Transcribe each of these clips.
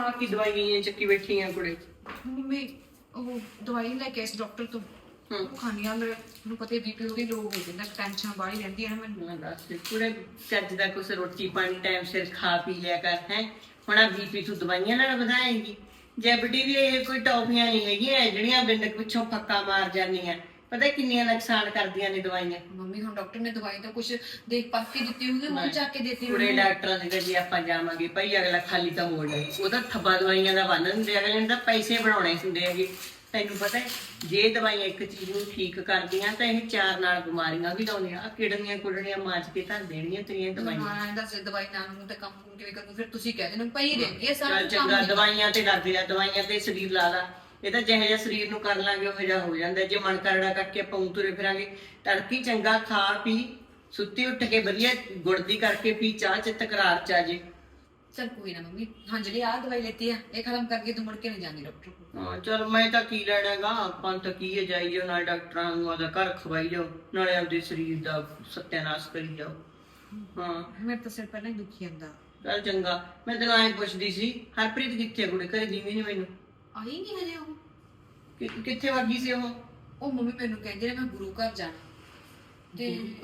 ਖਾ ਕੀ ਦਵਾਈਆਂ ਚੱਕੀ ਬੈਠੀਆਂ ਕੁੜੇ। ਮੰਮੀ ਉਹ ਦਵਾਈ ਲੈ ਕੇ ਇਸ ਡਾਕਟਰ ਤੋਂ। ਹੂੰ। ਖਾਣੀ ਆ ਮੇਰੇ ਨੂੰ ਪਤਾ ਬੀਪੀ ਉਹਦੀ ਲੋ ਹੋ ਜਾਂਦਾ ਟੈਨਸ਼ਨ ਬਾਹਲੀ ਰਹਿੰਦੀ ਹੈ ਨਾ ਮੈਨੂੰ। ਮੈਂ ਦੱਸ ਦੇ, ਕੁੜੇ ਚੱਜ ਦਾ ਕੁਛ ਰੋਟੀ ਪਾਣੀ ਟਾਈਮ ਸਿਰ ਖਾ ਪੀ ਲਿਆ ਕਰ ਹੈ। ਹੁਣ ਆ ਬੀਪੀ ਤੂੰ ਦਵਾਈਆਂ ਨਾਲ ਵਧਾਏਂਗੀ। ਜੈਬਡੀ ਵੀ ਇਹ ਕੋਈ ਟੌਫੀਆਂ ਨਹੀਂ ਹੈਗੀਆਂ ਜਿਹੜੀਆਂ ਬਿੰਦਕ ਪਿੱਛੋਂ ਫੱਕਾ ਮਾਰ ਜਾਂਦੀਆਂ। ਪਤਾ ਕਿੰਨੀਆਂ ਨੁਕਸਾਨ ਕਰਦੀਆਂ ਨੇ ਦਵਾਈਆਂ? ਮੰਮੀ ਹੁਣ ਡਾਕਟਰ ਨੇ ਦਵਾਈ ਤਾਂ ਕੁਝ ਦੇਖ ਪੱਕ ਕੇ ਦਿੱਤੀ ਹੋਊਗੀ ਮੂੰਹ ਚੱਕ ਕੇ ਦਿੱਤੀ ਹੋਊਗੀ। ਡਾਕਟਰਾਂ ਦੇ ਜੇ ਆਪਾਂ ਜਾਵਾਂਗੇ ਭਾਈ ਅਗਲਾ ਖਾਲੀ ਤਾਂ ਮੋੜ ਲੈ ਉਹਦਾ ਥੱਬਾ ਦਵਾਈਆਂ ਦਾ ਬੰਨ ਹੁੰਦੇ ਅਗਲੇ ਨੇ ਤਾਂ ਪੈਸੇ ਬਣਾਉਣੇ ਹੁੰਦੇ ਹੈਗੇ। ਤੈਨੂੰ ਪਤਾ ਹੈ, ਜੇ ਦਵਾਈਆਂ ਇੱਕ ਚੀਜ਼ ਨੂੰ ਠੀਕ ਕਰਦੀਆਂ ਤਾਂ ਇਹ ਚਾਰ ਨਾਲ ਬਿਮਾਰੀਆਂ ਵੀ ਲਾਉਂਦੀਆਂ। ਆ ਕਿਡਨੀਆਂ ਕੁੜਨੀਆਂ ਮਾਜ ਕੇ ਧਰ ਦੇਣੀਆਂ ਤੇਰੀਆਂ ਦਵਾਈਆਂ। ਹਾਂ ਦੱਸ ਦਵਾਈ ਨਾਲ ਨੂੰ ਤਾਂ ਕੰਮ ਕੁਮ ਕਿਵੇਂ ਕਰੂੰ ਫਿਰ ਤੁਸੀਂ ਕਹਿ ਦੇਣਾ ਪਈ ਰਹਿੰਦੀ ਹੈ ਸਾਰਾ ਚੱਲ ਕੁਛ ਕੰਮ ਚੰਗਾ ਨਹੀਂ। ਦਵਾਈਆਂ ਤੇ ਕਰਦੇ ਆ ਦਵਾਈਆਂ ਤੇ ਸਰੀਰ ਲਾ ਲਾ। ਇਹ ਤਾਂ ਜਿਹੋ ਜਿਹਾ ਸਰੀਰ ਨੂੰ ਕਰ ਲਾਂਗੇ ਉਹ ਜਿਹਾ ਹੋ ਜਾਂਦਾ। ਜੇ ਮਨ ਕਰੜਾ ਕਰਕੇ ਆਪਾਂ ਊਂ ਤੁਰੇ ਫਿਰਾਂਗੇ ਤੜਕੀ ਚੰਗਾ ਖਾ ਪੀ ਸੁੱਤੀ ਉੱਠ ਕੇ ਵਧੀਆ ਗੁੜਦੀ ਕਰਕੇ ਪੀ ਚਾਹ ਚ ਤਕਰਾਰ ਚ ਆ ਜੇ। ਚੱਲ ਕੋਈ ਨਾ ਮੰਮੀ ਹਾਂ ਜਿਹੜੀ ਆ ਦਵਾਈ ਲੈਤੀ ਆ ਇਹ ਖਤਮ ਕਰਕੇ ਤੂੰ ਮੁੜ ਕੇ ਨਹੀਂ ਜਾਂਦੀ ਡਾਕਟਰ ਕੋਲ। ਹਾਂ ਚਲ ਮੈਂ ਤਾਂ ਕੀ ਲੈਣਾਗਾ ਆਪਾਂ ਤਾਂ ਕੀ ਹੈ ਜਾਈ ਜਾਓ ਨਾਲ ਡਾਕਟਰਾਂ ਨੂੰ ਆਦਾ ਘਰ ਖਵਾਈ ਜਾਓ ਨਾਲੇ ਆਪਦੇ ਸਰੀਰ ਦਾ ਸਤਿਆਨਾਸ਼ ਕਰੀ ਜਾਓ। ਹਾਂ। ਮੇਰੇ ਤਾਂ ਸਿਰ ਪਹਿਲਾਂ ਹੀ ਦੁਖੀ ਜਾਂਦਾ। ਚਲ ਚੰਗਾ ਮੈਂ ਤੈਨੂੰ ਐਂ ਪੁੱਛਦੀ ਸੀ ਹਰਪ੍ਰੀਤ ਕਿੱਥੇ ਆ ਕੁੜੇ? ਘਰੇ ਦੀਵੀ ਨਹੀਂ ਮੈਨੂੰ? ਆਈ ਨਹੀਂ ਹਜੇ ਉਹ। ਕਿ- ਕਿੱਥੇ ਵਾਗੀ ਸੀ ਉਹ? ਉਹ ਮੰਮੀ ਮੈਨੂੰ ਕਹਿੰਦੀ ਨੇ ਮੈਂ ਗੁਰੂ ਘਰ ਜਾਣਾ। ਤੇ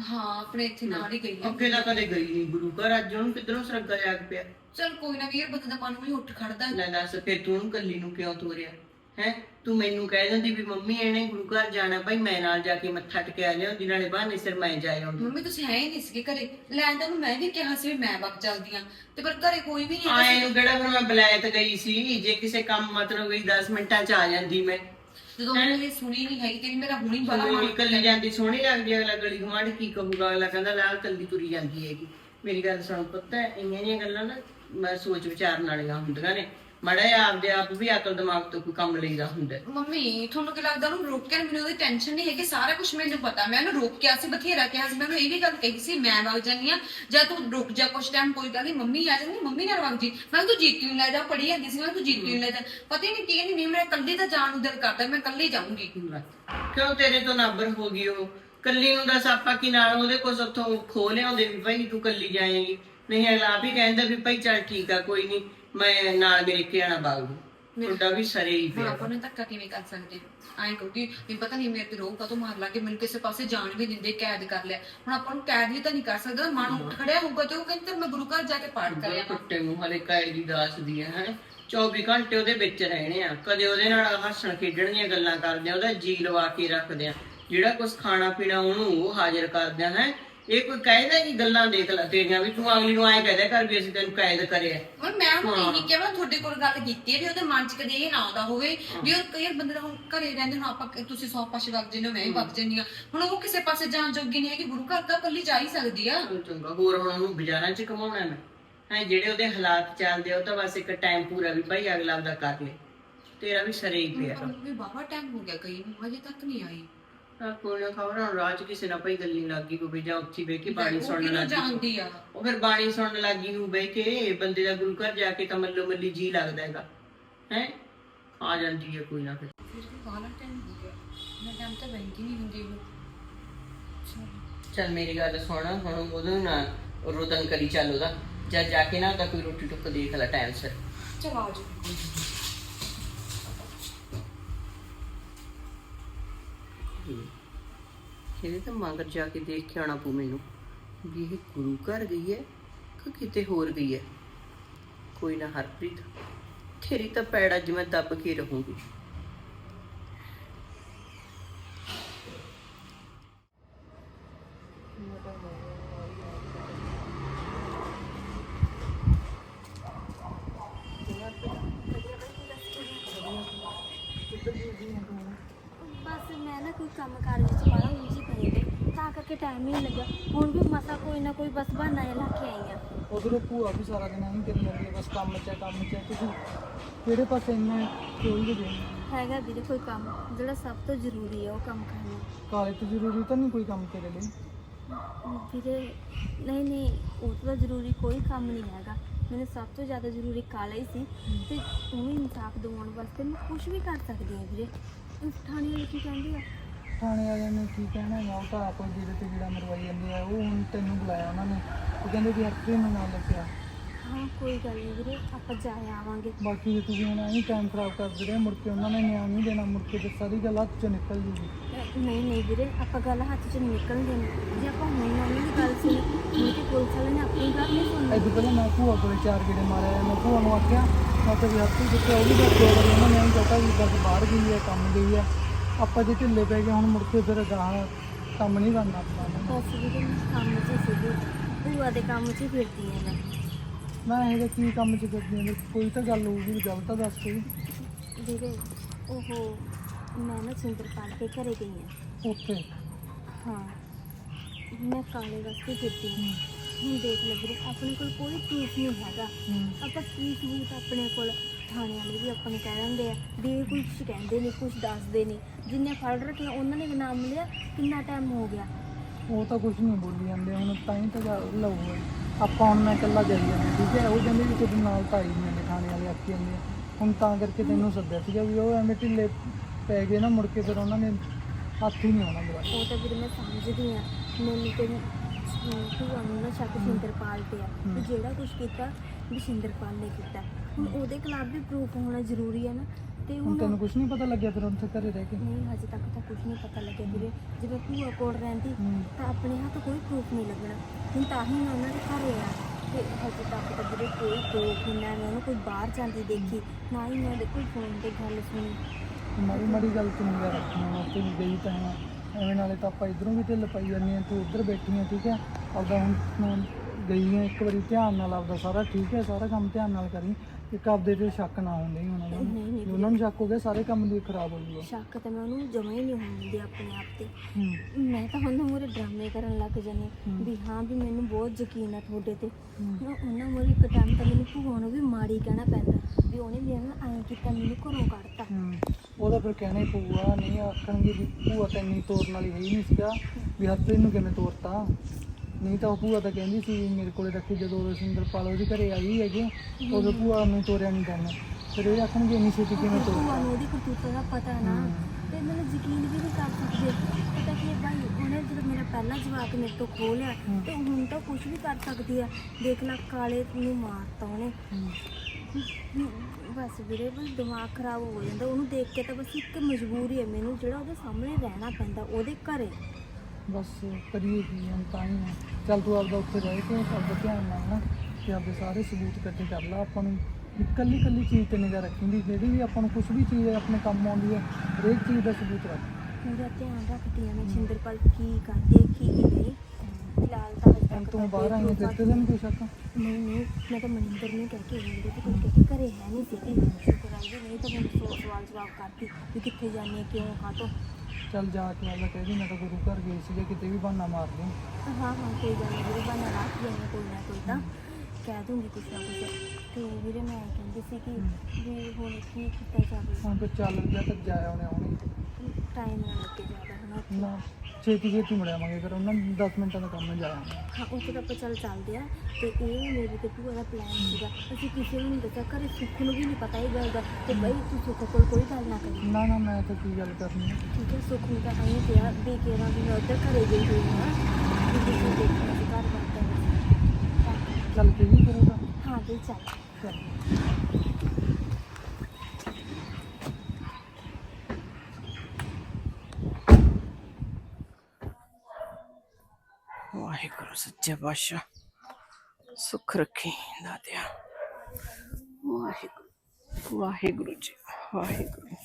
ਹਾਂ ਆਪਣੇ ਇੱਥੇ ਨਾਲ ਹੀ ਗਈ ਆ। ਅੱਗੇ ਤਾਂ ਕਦੇ ਗਈ ਨਹੀਂ ਗੁਰੂ ਘਰ ਅੱਜ ਉਹਨੂੰ ਕਿਧਰੋਂ ਸਰਗਾ ਜਾਗ ਪਿਆ? ਚਲ ਕੋਈ ਨਾ ਵੀਰ ਬੰਦੇ ਦਾ ਮਨ ਵੀ ਉੱਠ ਖੜਦਾ। ਲੈ ਦੱਸ ਫਿਰ ਤੂੰ ਉਹਨੂੰ ਕੱਲੀ ਨੂੰ ਕਿਉਂ ਤੋਰਿਆ? ਹੈ ਤੂੰ ਮੈਨੂੰ ਕਹਿ ਦਿੰਦੀ ਵੀ ਮੰਮੀ ਇਹਨੇ ਗੁਰੂ ਘਰ ਜਾਣਾ ਭਾਈ ਮੈਂ ਨਾਲ ਜਾ ਕੇ ਮੱਥਾ ਟਕਿਆ ਲਿਆਉਂਦੀ ਨਾਲੇ ਬਹਾਨੇ ਸਿਰ ਮੈਂ ਜਾਏ ਆਉਂਦੀ। ਮੰਮੀ ਤੁਸੀਂ ਹੈ ਹੀ ਨਹੀਂ ਸੀਗੇ ਘਰੇ। ਲੈਣ ਤਾਂ ਮੈਂ ਵੀ ਕਿਹਾ ਸੀ ਵੀ ਮੈਂ ਵਗ ਚੱਲਦੀ ਆ। ਤੇ ਪਰ ਘਰੇ ਕੋਈ ਵੀ ਨਹੀਂ ਆਏ ਨੂੰ ਕਿਹੜਾ ਫਿਰ ਮੈਂ ਬਲੈਤ ਗਈ ਸੀ ਜੇ ਕਿਸੇ ਕੰਮ ਮਤਲਬ ਗਈ 10 ਮਿੰਟਾਂ ਚ ਆ ਜਾਂਦੀ ਮੈਂ। ਜਦੋਂ ਉਹਨੇ ਇਹ ਸੁਣੀ ਨਹੀਂ ਹੈਗੀ ਤੇ ਮੇਰਾ ਹੁਣੀ ਬੜਾ ਮਨ ਵੀ ਕੱਲੀ ਜਾਂਦੀ ਸੋਹਣੀ ਲੱਗਦੀ ਅਗਲਾ ਗਲੀ ਗਵਾਂਢ ਕੀ ਕਹੂਗਾ ਅਗਲਾ ਕਹਿੰਦਾ ਲਾਲ ਕੱਲੀ ਤੁਰੀ ਜਾਂਦੀ ਹੈਗੀ। ਮੇਰੀ ਗੱਲ ਸੁਣ ਪੁੱਤ ਇੰਨੀਆਂ ਜਿਹੀਆਂ ਗੱਲਾਂ ਨਾ ਮੈਂ ਸੋਚ ਵਿਚਾਰਨ ਵਾਲੀਆਂ ਹੁੰਦੀਆਂ ਨੇ। ਮੜਾ ਆਪਦੇ ਆਪ ਵੀ ਅਕਲ ਦਿਮਾਗ ਤੋਂ ਕੋਈ ਕੰਮ ਲਈਦਾ ਹੁੰਦਾ ਹੈ। ਮੰਮੀ ਤੁਹਾਨੂੰ ਕੀ ਲੱਗਦਾ ਉਹਨੂੰ ਰੋਕ ਕੇ ਮੈਨੂੰ ਉਹਦੀ ਟੈਨਸ਼ਨ ਨਹੀਂ ਹੈਗੀ ਸਾਰਾ ਕੁਝ ਮੈਨੂੰ ਪਤਾ। ਮੈਂ ਉਹਨੂੰ ਰੋਕ ਕੇ ਸੀ ਬਥੇਰਾ ਕਿਹਾ ਸੀ। ਮੈਂ ਉਹਨੂੰ ਇਹ ਵੀ ਗੱਲ ਕਹੀ ਸੀ ਮੈਂ ਵਗ ਜਾਨੀ ਆ ਜਾਂ ਤੂੰ ਰੁਕ ਜਾ ਕੁਛ ਟਾਈਮ ਕੋਈ ਗੱਲ ਨਹੀਂ ਮੰਮੀ ਆ ਜਾਂਦੀ ਮੰਮੀ ਨਾਲ ਵਗ ਜੀ। ਮੈਂ ਕਿਹਾ ਤੂੰ ਜੀਤੀ ਨੂੰ ਲੈ ਜਾ ਪੜੀ ਜਾਂਦੀ ਸੀ ਮੈਂ ਕਿਹਾ ਤੂੰ ਜੀਤੀ ਨੂੰ ਲੈ ਜਾ। ਪਤਾ ਹੀ ਨਹੀਂ ਕੀ ਕਹਿੰਦੀ ਨਹੀਂ ਮੈਂ ਕੱਲੀ ਤਾਂ ਜਾਣ ਨੂੰ ਦਿਲ ਕਰਦਾ ਮੈਂ ਕੱਲੀ ਜਾਊਂਗੀ ਕਿਉਂ ਤੇਰੇ ਤੋਂ ਨਾਬਰ ਹੋ ਗਈ ਉਹ? ਕੱਲੀ ਨੂੰ ਦੱਸ ਆਪਾਂ ਕੀ ਨਾਲ ਉਹਦੇ ਕੋਲ ਉੱਥੋਂ ਖੋ ਲਿਆਉਂਦੇ ਵੀ ਭਾਈ ਤੂੰ ਕੱਲੀ ਜਾਏਂਗੀ। ਨਹੀਂ ਅਗਲਾ ਆਪ ਹੀ ਕਹਿੰਦਾ ਵੀ ਭਾਈ ਚੱਲ ਠੀਕ ਆ ਕੋਈ ਨਹੀਂ ਮੈਂ ਨਾਲ ਮੇਰੇ ਕੇ ਆਣਾ ਬਾਗੂ ਤੁਹਾਡਾ ਵੀ ਸਰੇ ਹੀ ਹੁਣ ਪਿਆ ਆਪਾਂ ਨੇ ਧੱਕਾ ਕਿਵੇਂ ਕਰ ਸਕਦੇ ਐਂ ਕਿਉਂਕਿ ਵੀ ਪਤਾ ਨਹੀਂ ਮੇਰੇ ਤੇ ਰੋਹ ਕਦੋਂ ਮਾਰ ਲਾਂਗੇ ਮੈਨੂੰ ਕਿਸੇ ਪਾਸੇ ਜਾਣ ਵੀ ਦਿੰਦੇ ਕੈਦ ਕਰ ਲਿਆ। ਹੁਣ ਆਪਾਂ ਨੂੰ ਕੈਦ ਵੀ ਤਾਂ ਨਹੀਂ ਕਰ ਸਕਦਾ ਮਨ ਉੱਠ ਖੜਿਆ ਹੋਊਗਾ ਤੇ ਉਹ ਕਹਿੰਦੇ ਮੈਂ ਗੁਰੂ ਘਰ ਜਾ ਕੇ ਪਾਠ ਕਰਿਆ ਕੁੱਟੇ ਮੂੰਹ ਹਲੇ ਕਾਇ ਦੀ ਦਾਸ ਦੀ ਹੈ ਹੈਂ। 24 ਘੰਟੇ ਉਹਦੇ ਵਿੱਚ ਰਹਿਣੇ ਆ। ਕਦੇ ਉਹਦੇ ਨਾਲ ਹੱਸਣ ਖੇਡਣ ਦੀਆਂ ਗੱਲਾਂ ਕਰਦੇ ਆ ਉਹਦਾ ਜੀ ਲਵਾ ਕੇ ਰੱਖਦੇ ਆ। ਜਿਹੜਾ ਕੁਝ ਖਾਣਾ ਪੀਣਾ ਉਹਨੂੰ ਉਹ ਹਾਜ਼ਰ ਕਰਦੇ ਆ ਹੈ? ਇਹ ਕੋਈ ਕਹਿੰਦਾ ਕਿ ਗੱਲਾਂ ਦੇਖ ਲੈ ਤੇਰੀਆਂ ਵੀ ਤੂੰ ਅਗਲੀ ਨੂੰ ਐਂ ਕਹਦੇ ਕਰ ਵੀ ਅਸੀਂ ਤੈਨੂੰ ਕੈਦ ਕਰਿਆ ਹੁਣ ਮੈਂ ਉਹਨੂੰ ਇਹੀ ਕਿਹਾ ਮੈਂ ਤੁਹਾਡੇ ਕੋਲ ਗੱਲ ਕੀਤੀ ਹੈ ਵੀ ਉਹਦੇ ਮਨ 'ਚ ਕਦੇ ਇਹ ਨਾ ਆਉਂਦਾ ਹੋਵੇ ਵੀ ਉਹ ਕਈ ਬੰਦੇ ਦਾ ਹੁਣ ਘਰੇ ਰਹਿੰਦੇ ਹੁਣ ਆਪਾਂ ਤੁਸੀਂ ਸੌ ਪਾਸੇ ਵਗ ਜਿੰਨੇ ਮੈਂ ਵਗ ਜੰਨੀ ਆ ਹੁਣ ਉਹ ਕਿਸੇ ਪਾਸੇ ਜਾਣ ਜੋਗੀ ਨਹੀਂ ਹੈ ਕਿ ਗੁਰੂ ਘਰ ਤਾਂ ਇਕੱਲੀ ਜਾ ਹੀ ਸਕਦੀ ਆ। ਚੰਗਾ ਹੋਰ ਹੁਣ ਉਹਨੂੰ ਬਾਜ਼ਾਰਾਂ 'ਚ ਕਮਾਉਣਾ ਮੈਂ ਹੈ ਜਿਹੜੇ ਉਹਦੇ ਹਾਲਾਤ ਚੱਲਦੇ ਉਹ ਤਾਂ ਬਸ ਇੱਕ ਟਾਈਮ ਪੂਰਾ ਵੀ ਭਾਈ ਅਗਲਾ ਉਹਦਾ ਕਰ ਲੇ। ਤੇਰਾ ਵੀ ਸਰੇ ਹੀ ਪਿਆ। ਵੀ ਬਾਬਾ ਟਾਈਮ ਹੋ ਗਿਆ ਕਈ ਹਜੇ ਤੱਕ ਨਹੀਂ ਆਈ। ਆ ਕੋਈ ਨਾ ਖਬਰ ਰਾਜ ਕਿਸੇ ਨਾਲ ਭਾਈ ਗੱਲੀ ਲੱਗੀ ਕੋਈ ਜਾਂ ਉੱਥੇ ਬਹਿ ਕੇ ਬਾਣੀ ਸੁਣਨ ਲੱਗੀ ਜਾਣਦੀ ਆ? ਉਹ ਫਿਰ ਬਾਣੀ ਸੁਣਨ ਲੱਗੀ ਨੂੰ ਬਹਿ ਕੇ ਬੰਦੇ ਦਾ ਗੁਰੂ ਘਰ ਜਾ ਕੇ ਤਾਂ ਮੱਲੋ ਮੱਲੀ ਜੀ ਲੱਗਦਾ ਹੈਗਾ। ਹੈ? ਆ ਜਾਂਦੀ ਹੈ ਕੋਈ ਨਾ ਫਿਰ। ਬਾਹਲਾ ਟਾਈਮ ਹੋ ਗਿਆ। ਮੈਂ ਟਾਈਮ ਤਾਂ ਬੈਂਕ ਨਹੀਂ ਹੁੰਦੀ ਉਹ। ਚਲੋ। ਮੇਰੀ ਗੱਲ ਸੁਣ ਹੁਣ ਉਹਨੂੰ ਨਾ ਰੋਦਨ ਕਰੀ ਚੱਲ ਉਹਦਾ। ਜਾਂ ਜਾ ਕੇ ਨਾ ਉਹਦਾ ਕੋਈ ਰੋਟੀ ਟੁੱਕ ਦੇਖ ਲੈ ਟਾਈਮ ਸਿਰ। ਚਲ ਆ ਜਾਓ। ਇਹਦੇ ਤਾਂ ਮਗਰ ਜਾ ਕੇ ਦੇਖ ਕੇ ਆਉਣਾ ਪਊ ਮੈਨੂੰ ਵੀ ਇਹ ਗੁਰੂ ਘਰ ਗਈ ਹੈ ਕਿ ਕਿਤੇ ਹੋਰ ਗਈ ਹੈ। ਕੋਈ ਨਾ ਹਰਪ੍ਰੀਤ, ਤੇਰੀ ਤਾਂ ਪੈੜ ਅੱਜ ਮੈਂ ਦੱਬ ਕੇ ਰਹੂੰਗੀ ਬਸ ਮੈਂ ਨਾ ਕੋਈ ਕੰਮ ਕਾਰ ਵਿੱਚ ਬੜਾ ਉਲਝੀ ਪਈ ਤੇ ਤਾਂ ਕਰਕੇ ਟਾਈਮ ਹੀ ਨਹੀਂ ਲੱਗਿਆ ਹੁਣ ਵੀ ਮਸਾ ਕੋਈ ਨਾ ਕੋਈ ਬਸ ਬਹਾਨਾ ਜਿਹਾ ਲਾ ਕੇ ਆਈ ਆ ਉਧਰੋਂ ਭੂਆ ਵੀ ਸਾਰਾ ਦਿਨ ਐਂ ਕਰੀ ਜਾਂਦੀ ਹੈ ਬਸ ਕੰਮ 'ਚ ਕੰਮ 'ਚ। ਤੁਸੀਂ ਕਿਹੜੇ ਪਾਸੇ ਇੰਨੇ ਕੋਈ ਦੇ ਹੈਗਾ ਵੀਰੇ ਕੋਈ ਕੰਮ ਜਿਹੜਾ ਸਭ ਤੋਂ ਜ਼ਰੂਰੀ ਹੈ ਉਹ ਕੰਮ ਕਰਨਾ। ਕਾਲੇ ਤੋਂ ਜ਼ਰੂਰੀ ਤਾਂ ਨਹੀਂ ਕੋਈ ਕੰਮ ਤੇਰੇ ਲਈ? ਵੀਰੇ ਨਹੀਂ ਨਹੀਂ ਉਹ ਤੋਂ ਜ਼ਰੂਰੀ ਕੋਈ ਕੰਮ ਨਹੀਂ ਹੈਗਾ। ਮੈਨੂੰ ਸਭ ਤੋਂ ਜ਼ਿਆਦਾ ਜ਼ਰੂਰੀ ਕਾਲਾ ਹੀ ਸੀ ਤੇ ਉਹਨੂੰ ਇਨਸਾਫ ਦਿਵਾਉਣ ਵਾਸਤੇ ਮੈਂ ਕੁਝ ਵੀ ਕਰ ਸਕਦੀ ਹਾਂ ਵੀਰੇ। ਇਸ ਥਾਣੇ ਵਾਲੇ ਕੀ ਕਹਿੰਦੇ ਆ? ਥਾਣੇ ਵਾਲਿਆਂ ਨੇ ਕੀ ਕਹਿਣਾ ਹੈ ਉਹ ਤਾਂ ਆਪੇ ਜਿਹੜੇ ਤੇ ਜਿਹੜਾ ਮਰਵਾਈ ਜਾਂਦੀ ਹੈ ਉਹ ਹੁਣ ਤੈਨੂੰ ਬੁਲਾਇਆ ਉਹਨਾਂ ਨੇ। ਉਹ ਕਹਿੰਦੇ ਵੀ ਹਰਪ੍ਰੀਤ ਨੂੰ ਨਾਲ ਲੱਗਿਆ ਹਾਂ ਕੋਈ ਗੱਲ ਨਹੀਂ ਵੀਰੇ ਆਪਾਂ ਜਾ ਆਵਾਂਗੇ। ਬਾਕੀ ਜੇ ਤੁਸੀਂ ਹੁਣ ਐਂ ਟਾਈਮ ਖਰਾਬ ਕਰਦੇ ਰਹੇ ਮੁੜ ਕੇ ਉਹਨਾਂ ਨੇ ਨਿਆਂ ਨਹੀਂ ਦੇਣਾ ਮੁੜ ਕੇ ਤੇ ਸਾਰੀ ਗੱਲ ਹੱਥ ਚੋਂ ਨਿਕਲ ਜੂਗੀ। ਨਹੀਂ ਨਹੀਂ ਵੀਰੇ ਆਪਾਂ ਗੱਲ ਹੱਥ 'ਚ ਨਹੀਂ ਨਿਕਲਣ ਦੇਣੀ। ਜੇ ਆਪਾਂ ਹੁਣ ਉਹਨਾਂ ਦੀ ਗੱਲ ਸੁਣੀ ਮੁੜ ਕੇ ਪੁਲਿਸ ਵਾਲੇ ਨੇ ਆਪਣੀ ਗੱਲ ਨਹੀਂ ਸੁਣਨੀ। ਐਦੋਂ ਪਹਿਲਾਂ ਮੈਂ ਭੂਆ ਕੋਲੇ ਚਾਰ ਗੇੜੇ ਮਾਰਿਆ ਮੈਂ ਭੂਆ ਨੂੰ ਆਖਿਆ ਮੈਂ ਕਿਹਾ ਵੀ ਹੱਥੀ ਜਿੱਥੇ ਉਹ ਵੀ ਦੱਸ ਦੋ ਵਾਰੀ ਉਹਨਾਂ ਨੇ ਐਂ ਕਹਤਾ ਵੀ ਬਸ ਬਾਹਰ ਗਈ ਹੈ ਕੰਮ ਗਈ ਹੈ। ਆਪਾਂ ਜੇ ਢਿੱਲੇ ਪੈ ਗਏ ਹੁਣ ਮੁੜ ਕੇ ਫਿਰ ਗਾਹਾਂ ਕੰਮ ਨਹੀਂ ਕਰਨਾ ਨੇ। ਬਸ ਵੀਰੇ ਮੈਂ ਕੰਮ 'ਚ ਸੀਗੀ ਭੂਆ ਦੇ ਕੰਮ 'ਚ ਹੀ ਫਿਰਦੀ ਹਾਂ ਮੈਂ। ਮੈਂ ਇਹ ਜਿਹਾ ਕੀ ਕੰਮ ਚ ਕਰਦੀ ਹਾਂ ਕੋਈ ਤਾਂ ਗੱਲ ਹੋਊਗੀ ਵੀ ਗੱਲ ਤਾਂ ਦੱਸ ਕੋਈ। ਵੀਰੇ ਉਹ ਮੈਂ ਨਾ ਸਿੰਦਰਪਾਲ ਦੇ ਘਰੇ ਗਈ ਹਾਂ। ਉੱਥੇ? ਹਾਂ। ਮੈਂ ਕਾਲੇ ਵਾਸਤੇ ਹਾਂ। ਹੁਣ ਦੇਖ ਲੈ ਵੀਰੇ ਆਪਣੇ ਕੋਲ ਕੋਈ ਪ੍ਰੂਫ ਨਹੀਂ ਹੈਗਾ। ਹੂੰ। ਆਪਾਂ ਕੀ ਸਬੂਤ ਆਪਣੇ ਕੋਲ? ਥਾਣੇ ਵਾਲੇ ਵੀ ਆਪਾਂ ਨੂੰ ਕਹਿ ਦਿੰਦੇ ਆ ਵੀ ਇਹ ਕੁਝ ਕਹਿੰਦੇ ਨਹੀਂ ਕੁਝ ਦੱਸਦੇ ਨਹੀਂ। ਜਿੰਨੇ ਫੜ ਰੱਖੇ ਉਹਨਾਂ ਨੇ ਵੀ ਨਾਮ ਲਿਆ ਕਿੰਨਾ ਟਾਈਮ ਹੋ ਗਿਆ? ਉਹ ਤਾਂ ਕੁਝ ਨਹੀਂ ਬੋਲੀ ਜਾਂਦੇ ਹੁਣ ਤਾਂ ਹੀ ਤਾਂ ਗੱਲ ਲਊ ਹੈ ਆਪਾਂ ਹੁਣ ਮੈਂ ਇਕੱਲਾ ਜਾਈ ਜਾਂਦਾ ਠੀਕ ਹੈ? ਉਹ ਕਹਿੰਦੇ ਵੀ ਤੁਹਾਡੇ ਨਾਲ ਤਾਂ ਆਈ ਨਹੀਂ ਥਾਣੇ ਵਾਲੇ ਆਖੀ ਜਾਂਦੇ ਆ। ਹੁਣ ਤਾਂ ਕਰਕੇ ਤੈਨੂੰ ਸੱਦਿਆ ਸੀਗਾ ਵੀ ਉਹ ਐਵੇਂ ਢਿੱਲੇ ਪੈ ਗਏ ਨਾ ਮੁੜ ਕੇ ਫਿਰ ਉਹਨਾਂ ਨੇ ਹੱਥ ਹੀ ਨਹੀਂ ਆਉਣਾ ਮੇਰਾ। ਉਹ ਤਾਂ ਵੀਰੇ ਮੈਂ ਸਮਝਦੀ ਆ ਮੈਨੂੰ ਤੇ ਭੂਆ ਨੂੰ ਨਾ ਸ਼ੱਕ ਸਿੰਦਰਪਾਲ ਤੇ ਆ। ਵੀ ਜਿਹੜਾ ਕੁਝ ਕੀਤਾ ਵੀ ਸਿੰਦਰਪਾਲ ਨੇ ਕੀਤਾ। ਹੁਣ ਉਹਦੇ ਖਿਲਾਫ ਵੀ ਪ੍ਰੂਫ ਹੋਣਾ ਜ਼ਰੂਰੀ ਹੈ ਨਾ। ਤੇ ਹੁਣ ਤੈਨੂੰ ਕੁਝ ਨਹੀਂ ਪਤਾ ਲੱਗਿਆ ਫਿਰ ਉੱਥੇ ਘਰੇ ਰਹਿ ਕੇ? ਨਹੀਂ ਹਜੇ ਤੱਕ ਤਾਂ ਕੁਝ ਨਹੀਂ ਪਤਾ ਲੱਗਿਆ ਵੀਰੇ। ਜਿਵੇਂ ਭੂਆ ਕੋਲ ਰਹਿੰਦੀ ਤਾਂ ਆਪਣੇ ਹੱਥ ਕੋਈ ਪ੍ਰੂਫ ਨਹੀਂ ਲੱਗਣਾ। ਹੁਣ ਤਾਂ ਹੀ ਮੈਂ ਉਹਨਾਂ ਦੇ ਘਰੇ ਆ। ਤੇ ਹਜੇ ਤੱਕ ਤਾਂ ਵੀਰੇ ਕੋਈ ਪ੍ਰੂਫ ਨਹੀਂ ਨਾ ਉਹਨੂੰ ਕੋਈ ਬਾਹਰ ਜਾਂਦੀ ਦੇਖੀ ਨਾ ਹੀ ਮੈਂ ਉਹਦੇ ਕੋਈ ਫੋਨ ਤੇ ਗੱਲ ਸੁਣੀ। ਮਾੜੀ ਮਾੜੀ ਗੱਲ ਤੂੰ ਨਿਗਾ ਰੱਖਣਾ ਉੱਥੇ ਵੀ ਗਈ ਤਾਂ ਐਵੇਂ ਨਾਲੇ ਤਾਂ ਆਪਾਂ ਇਧਰੋਂ ਵੀ ਢਿੱਲ ਪਾਈ ਜਾਂਦੇ ਆ ਤੂੰ ਉੱਧਰ ਬੈਠੀ ਆ ਠੀਕ ਹੈ? ਆਪਦਾ ਹੁਣ ਗਈ ਹੈ ਇੱਕ ਵਾਰੀ ਧਿਆਨ ਨਾਲ ਆਪਦਾ ਸਾਰਾ ਠੀਕ ਹੈ ਸਾਰਾ ਕੰਮ ਧਿਆਨ ਨਾਲ ਕਰੀ। ਇੱਕ ਆਪਦੇ ਤੇ ਸ਼ੱਕ ਨਾ ਹੁੰਦੇ ਹੀ ਉਹਨਾਂ ਨਹੀਂ, ਨੂੰ। ਨਹੀਂ ਜੇ ਉਹਨਾਂ ਨੂੰ ਸ਼ੱਕ ਹੋ ਗਿਆ ਸਾਰੇ ਕੰਮ ਦੀ ਖਰਾਬ ਹੋ ਜੂਗਾ ਸ਼ੱਕ ਤਾਂ ਮੈਂ ਉਹਨੂੰ ਜਮਾ ਹੀ ਨਹੀਂ ਹੋਣ ਦਿੰਦੀ ਆਪਣੇ ਆਪ ਤੇ। ਹੂੰ। ਮੈਂ ਤਾਂ ਉਹਨਾਂ ਮੂਹਰੇ ਡਰਾਮੇ ਕਰਨ ਲੱਗ ਹਮ। ਵੀ ਹਾਂ ਵੀ ਮੈਨੂੰ ਬਹੁਤ ਯਕੀਨ ਆ ਤੁਹਾਡੇ ਤੇ। ਨਾ ਉਹਨਾਂ ਮੂਹਰੇ ਇੱਕ ਟਾਈਮ ਤਾਂ ਮੈਨੂੰ ਭੂਆ ਨੂੰ ਵੀ ਮਾੜੀ ਕਹਿਣਾ ਪੈਂਦਾ ਵੀ ਉਹਨੇ ਮੇਰੇ ਨਾਲ ਐਂ ਕੀਤਾ ਮੈਨੂੰ ਘਰੋਂ ਕੱਢਤਾ। ਉਹਦਾ ਫਿਰ ਕਹਿਣਾ ਹੀ ਪਊਗਾ ਨਹੀਂ ਆਖਣਗੇ ਵੀ ਭੂਆ ਤਾਂ ਇੰਨੀ ਤੋਰਨ ਵਾਲੀ ਹੈ ਹੀ ਨਹੀਂ ਸੀਗਾ ਵੀ ਹਰਪ੍ਰੀਤ ਨੂੰ ਕਿਵੇਂ ਤੋਰਤਾ। ਨਹੀਂ ਤਾਂ ਉਹ ਭੂਆ ਤਾਂ ਕਹਿੰਦੀ ਸੀ ਵੀ ਮੇਰੇ ਕੋਲੇ ਰੱਖੀ ਜਦੋਂ ਉਹ ਸਿੰਦਰਪਾਲ ਉਹਦੇ ਘਰੇ ਆਈ ਹੈਗੀ ਉਦੋਂ ਭੂਆ ਨੂੰ ਤੋਰਿਆ ਨਹੀਂ ਕਰਨਾ। ਫਿਰ ਇਹ ਆਖਣਗੇ ਇੰਨੀ ਛੇਤੀ ਕਿਵੇਂ ਭੂਆ ਤੋਰਤਾ ਨੂੰ ਉਹਦੀ ਕਰਤੂਤਾਂ ਦਾ ਪਤਾ ਨਾ। ਤੇ ਮੈਨੂੰ ਯਕੀਨ ਵੀ ਨਹੀਂ ਕਰ ਸਕਦੇ। ਪਤਾ ਕੀ ਹੈ ਭਾਈ ਉਹਨੇ ਜਦੋਂ ਮੇਰਾ ਪਹਿਲਾ ਜਵਾਕ ਮੇਰੇ ਤੋਂ ਖੋਹ ਲਿਆ। ਤੇ ਹੁਣ ਤਾਂ ਕੁਝ ਵੀ ਕਰ ਸਕਦੀ ਆ। ਦੇਖ ਲੈ ਕਾਲੇ ਨੂੰ ਮਾਰਤਾ ਉਹਨੇ। ਬਸ ਵੀਰੇ ਬਸ ਦਿਮਾਗ ਖਰਾਬ ਹੋ ਜਾਂਦਾ। ਉਹਨੂੰ ਦੇਖ ਕੇ ਤਾਂ ਬਸ ਇੱਕ ਮਜਬੂਰੀ ਹੈ ਮੈਨੂੰ ਜਿਹੜਾ ਉਹਦੇ ਸਾਹਮਣੇ ਰਹਿਣਾ ਪੈਂਦਾ ਉਹਦੇ ਘਰੇ। ਬਸ ਕਰੀਏ ਕੀ ਹੁਣ ਤਾਂ ਹੀ ਆ। ਚੱਲ ਤੂੰ ਆਪਦਾ ਉੱਥੇ ਰਹਿ ਕੇ ਆਪਦਾ ਧਿਆਨ ਨਾਲ ਨਾ ਤੇ ਆਪਦੇ ਸਾਰੇ ਸਬੂਤ ਇਕੱਠੇ ਕਰ ਲਾ। ਆਪਾਂ ਨੂੰ ਇਕੱਲੀ ਇਕੱਲੀ ਚੀਜ਼ ਤੇ ਨਿਗਾਹ ਰੱਖੀਂਦੀ ਜਿਹੜੀ ਵੀ ਆਪਾਂ ਨੂੰ ਕੁਝ ਵੀ ਚੀਜ਼ ਆਪਣੇ ਕੰਮ ਆਉਂਦੀ ਹੈ ਹਰੇਕ ਚੀਜ਼ ਦਾ ਸਬੂਤ ਰੱਖ। ਪੂਰਾ ਧਿਆਨ ਰੱਖਦੀ ਆ ਮੈਂ ਛਿੰਦਰਪਾਲ ਕੀ ਕਰਦੇ ਕੀ ਨਹੀਂ। ਫਿਲਹਾਲ ਤਾਂ ਹਜੇ ਹੁਣ ਤੱਕ ਤੂੰ ਤਾਂ ਬਾਹਰ ਆਈ ਹੈ ਤੇ ਤੈਨੂੰ ਕੋਈ ਸ਼ੱਕ? ਨਹੀਂ ਨਹੀਂ ਮੈਂ ਤਾਂ ਮਨਿੰਦਰ ਨੂੰ ਕਹਿ ਕੇ ਗਈ ਤੇ ਕੋਈ ਘਰੇ ਹੈ ਨਹੀਂ ਸੀਗੀ। ਸ਼ੁਕਰ ਆ ਜੀ ਨਹੀਂ ਤਾਂ ਸੌ ਸਵਾਲ ਜਵਾਬ ਕਰਦੀ ਵੀ ਕਿੱਥੇ ਜਾਂਦੀ ਹੈ ਕਿਉਂ ਕਾਹਤੋਂ? ਚੱਲ ਜਾ ਕੇ ਆਪਦਾ ਕਹਿ ਦੀ ਮੈਂ ਤਾਂ ਗੁਰੂ ਘਰ ਗਈ ਸੀ ਕਿਤੇ ਵੀ ਬਹਾਨਾ ਮਾਰ ਲਈ ਹਾਂ ਹਾਂ ਕੋਈ ਗੱਲ ਨਹੀਂ ਵੀਰੇ ਬਣਾ ਰੱਖ ਲੈਣਾ ਕੋਈ ਨਾ ਕੋਈ ਤਾਂ। ਕਹਿ ਦੂੰਗੀ ਕੁਛ ਨਾ ਕੁਛ। ਤੇ ਵੀਰੇ ਮੈਂ ਕਹਿੰਦੀ ਸੀ ਕਿ ਵੀ ਹੁਣ ਕੀ ਕੀਤਾ ਜਾਵੇ। ਹੁਣ ਤਾਂ ਚੱਲ ਗਿਆ ਤਾਂ ਜਾਇਆ ਉਹਨੇ ਆਉਣੀ ਟਾਈਮ ਨਾ ਲੱਗੇ ਜ਼ਿਆਦਾ ਹਨਾ ਨਾ। ਛੇਤੀ ਛੇਤੀ ਮੁੜਿਆਵਾਂਗੇ ਫਿਰ ਉਹਨਾਂ ਨੂੰ 10 ਮਿੰਟਾਂ ਦਾ ਕੰਮ ਜਾਇਆ ਹਾਂ ਉੱਥੇ ਤਾਂ ਆਪਾਂ ਚੱਲ ਚੱਲਦੇ ਆ ਤੇ ਇਹ ਮੇਰੇ ਤੇ ਭੂਆ ਦਾ ਪਲਾਨ ਸੀਗਾ। ਅਸੀਂ ਕਿਸੇ ਨੂੰ ਨਹੀਂ ਦੱਸਿਆ ਘਰੇ ਸੁੱਖ ਨੂੰ ਵੀ ਨਹੀਂ ਪਤਾ ਇਹ ਗੱਲ ਦਾ ਤੇ ਬਈ ਤੂੰ ਸੁੱਖ ਕੋਲ ਕੋਈ ਗੱਲ ਨਾ ਕਰੀ। ਨਾ ਨਾ ਮੈਂ ਤਾਂ ਕੀ ਗੱਲ ਕਰਨੀ ਹੈ? ਠੀਕ ਹੈ ਸੁੱਖ ਨੂੰ ਤਾਂ ਅਸੀਂ ਕਿਹਾ ਵੀ ਕਿਹਾ ਵੀ ਮੈਂ ਉੱਧਰ ਘਰੇ ਗਈ ਹੋਈ ਹਾਂ ਵੀ ਤੁਸੀਂ ਦੇਖਣਾ ਸੀ ਘਰ ਤਾਂ ਚੱਲ ਕੇ ਵੀ ਕਰੇਗਾ ਹਾਂ ਵੀ ਚੱਲ। ਚੱਲ ਵਾਹਿਗੁਰੂ ਸੱਚੇ ਪਾਤਸ਼ਾਹ। ਸੁਖ ਰੱਖੀ ਦਾਤਿਆ ਵਾਹਿਗੁਰੂ ਵਾਹਿਗੁਰੂ ਜੀ ਵਾਹਿਗੁਰੂ।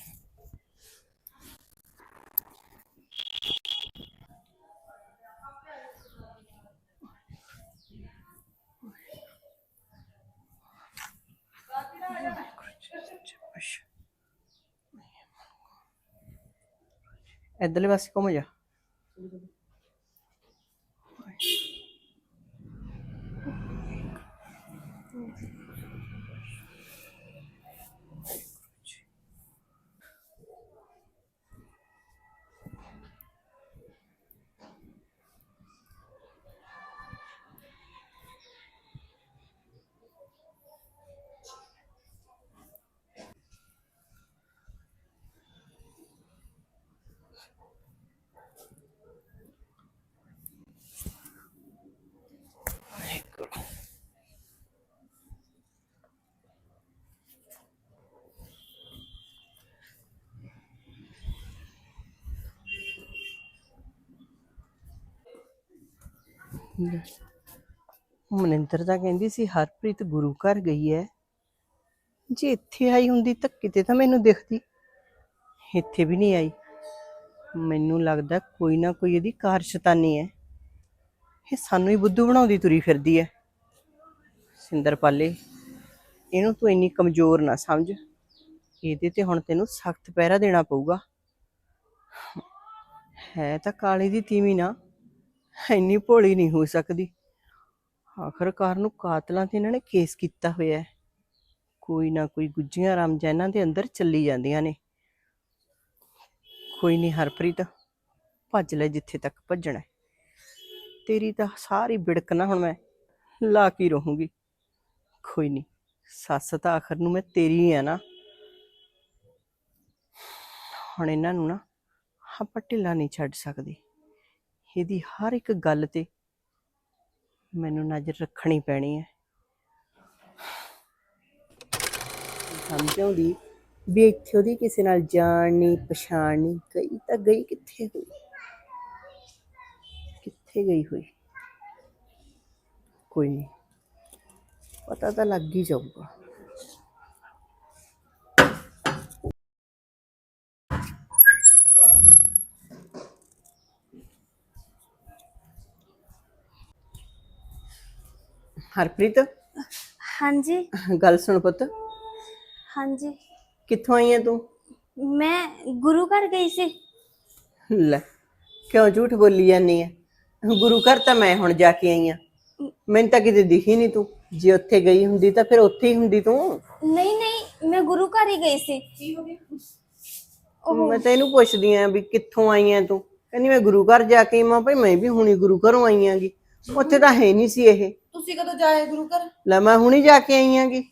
ਵਾਹਿਗੁਰੂ ਪਾਸੇ ਘੁੰਮ ਜਾ। ਮਨਿੰਦਰ ਤਾਂ ਕਹਿੰਦੀ ਸੀ, ਹਰਪ੍ਰੀਤ ਗੁਰੂ ਘਰ ਗਈ ਹੈ ਜੇ ਇੱਥੇ ਆਈ ਹੁੰਦੀ ਤਾਂ ਕਿਤੇ ਤਾਂ ਮੈਨੂੰ ਦਿਖਦੀ। ਇੱਥੇ ਵੀ ਨਹੀਂ ਆਈ। ਮੈਨੂੰ ਲੱਗਦਾ ਕੋਈ ਨਾ ਕੋਈ ਇਹਦੀ ਕਾਰਸ਼ਤਾਨੀ ਹੈ ਇਹ ਸਾਨੂੰ ਹੀ ਬੁੱਧੂ ਬਣਾਉਂਦੀ ਤੁਰੀ ਫਿਰਦੀ ਹੈ ਸਿੰਦਰਪਾਲੇ ਇਹਨੂੰ ਤੂੰ ਇੰਨੀ ਕਮਜ਼ੋਰ ਨਾ ਸਮਝ। ਇਹਦੇ ਤੇ ਹੁਣ ਤੈਨੂੰ ਸਖਤ ਪਹਿਰਾ ਦੇਣਾ ਪਊਗਾ। ਹੈ ਤਾਂ ਕਾਲੀ ਦੀ ਤੀਵੀਂ ਨਾ। ਇੰਨੀ ਭੋਲੀ ਨਹੀਂ ਹੋ ਸਕਦੀ। ਆਖਰਕਾਰ ਨੂੰ ਕਾਤਲਾਂ ਤੇ ਇਹਨਾਂ ਨੇ ਕੇਸ ਕੀਤਾ ਹੋਇਆ ਹੈ। ਕੋਈ ਨਾ ਕੋਈ ਗੁੱਜੀਆਂ ਰਮਜਾਂ ਇਹਨਾਂ ਦੇ ਅੰਦਰ ਚੱਲੀ ਜਾਂਦੀਆਂ ਨੇ। ਕੋਈ ਨਹੀਂ ਹਰਪ੍ਰੀਤ, ਭੱਜ ਲੈ ਜਿੱਥੇ ਤੱਕ ਭੱਜਣਾ ਹੈ। ਤੇਰੀ ਤਾਂ ਸਾਰੀ ਬਿੜਕ ਨਾ ਹੁਣ ਮੈਂ ਲਾ ਕੇ ਹੀ ਰਹੂੰਗੀ। ਕੋਈ ਨਹੀਂ, ਸੱਸ ਤਾਂ ਆਖਰ ਨੂੰ ਮੈਂ ਤੇਰੀ ਹੀ ਆ ਨਾ। ਹੁਣ ਇਹਨਾਂ ਨੂੰ ਨਾ ਆਪਾਂ ਢਿੱਲਾ ਨਹੀਂ ਛੱਡ ਸਕਦੇ। ਇਹਦੀ ਹਰ ਇੱਕ ਗੱਲ ਤੇ ਮੈਨੂੰ ਨਜ਼ਰ ਰੱਖਣੀ ਪੈਣੀ ਹੈ। ਸਮਝ ਆਉਂਦੀ ਵੀ ਇੱਥੇ ਉਹਦੀ ਕਿਸੇ ਨਾਲ ਜਾਣ ਨਹੀਂ ਪਛਾਣ ਨਹੀਂ ਗਈ ਤਾਂ ਗਈ ਕਿੱਥੇ ਹੋਈ? ਕਿੱਥੇ ਗਈ ਹੋਈ? ਕੋਈ ਨਹੀਂ ਪਤਾ ਤਾਂ ਲੱਗ ਹੀ ਜਾਊਗਾ। ਹਰਪ੍ਰੀਤ? ਹਾਂਜੀ। ਗੱਲ ਸੁਣ ਪੁੱਤ। ਹਾਂਜੀ। ਕਿੱਥੋਂ ਆਈ ਹੈ ਤੂੰ? ਮੈਂ ਗੁਰੂ ਘਰ ਗਈ ਸੀ। ਲੈ ਕਿਉਂ ਝੂਠ ਬੋਲੀ ਜਾਂਦੀ ਹੈ ਗੁਰੂ ਘਰ ਤਾਂ ਮੈਂ ਹੁਣ ਜਾ ਕੇ ਆਈ ਆ। ਮੈਨੂੰ ਤਾਂ ਕਿਤੇ ਦਿਖੀ ਨਹੀਂ ਤੂੰ। ਜੇ ਉੱਥੇ ਗਈ ਹੁੰਦੀ ਤਾਂ ਫਿਰ ਉੱਥੇ ਹੀ ਹੁੰਦੀ ਤੂੰ। ਨਹੀਂ ਨਹੀਂ ਮੈਂ ਗੁਰੂ ਘਰ ਹੀ ਗਈ ਸੀ। ਮੈਂ ਤਾਂ ਇਹਨੂੰ ਪੁੱਛਦੀ ਆ ਵੀ ਕਿੱਥੋਂ ਆਈ ਆ ਤੂੰ? ਕਹਿੰਦੀ ਮੈਂ ਗੁਰੂ ਘਰ ਜਾ ਕੇ ਆਈ ਮਾਂ ਭਾਈ ਮੈਂ ਵੀ ਹੁਣੀ ਗੁਰੂ ਘਰੋਂ ਆਈ ਆਂਗੀ ਉੱਥੇ ਤਾਂ ਹੈ ਨਹੀਂ ਸੀ ਇਹ। ਤੁਸੀਂ ਕਦੋਂ ਜਾਏ ਗੁਰੂ ਘਰ? ਲੈ ਮੈਂ ਹੁਣੀ ਜਾ ਕੇ ਆਈ ਆਂਗੀ।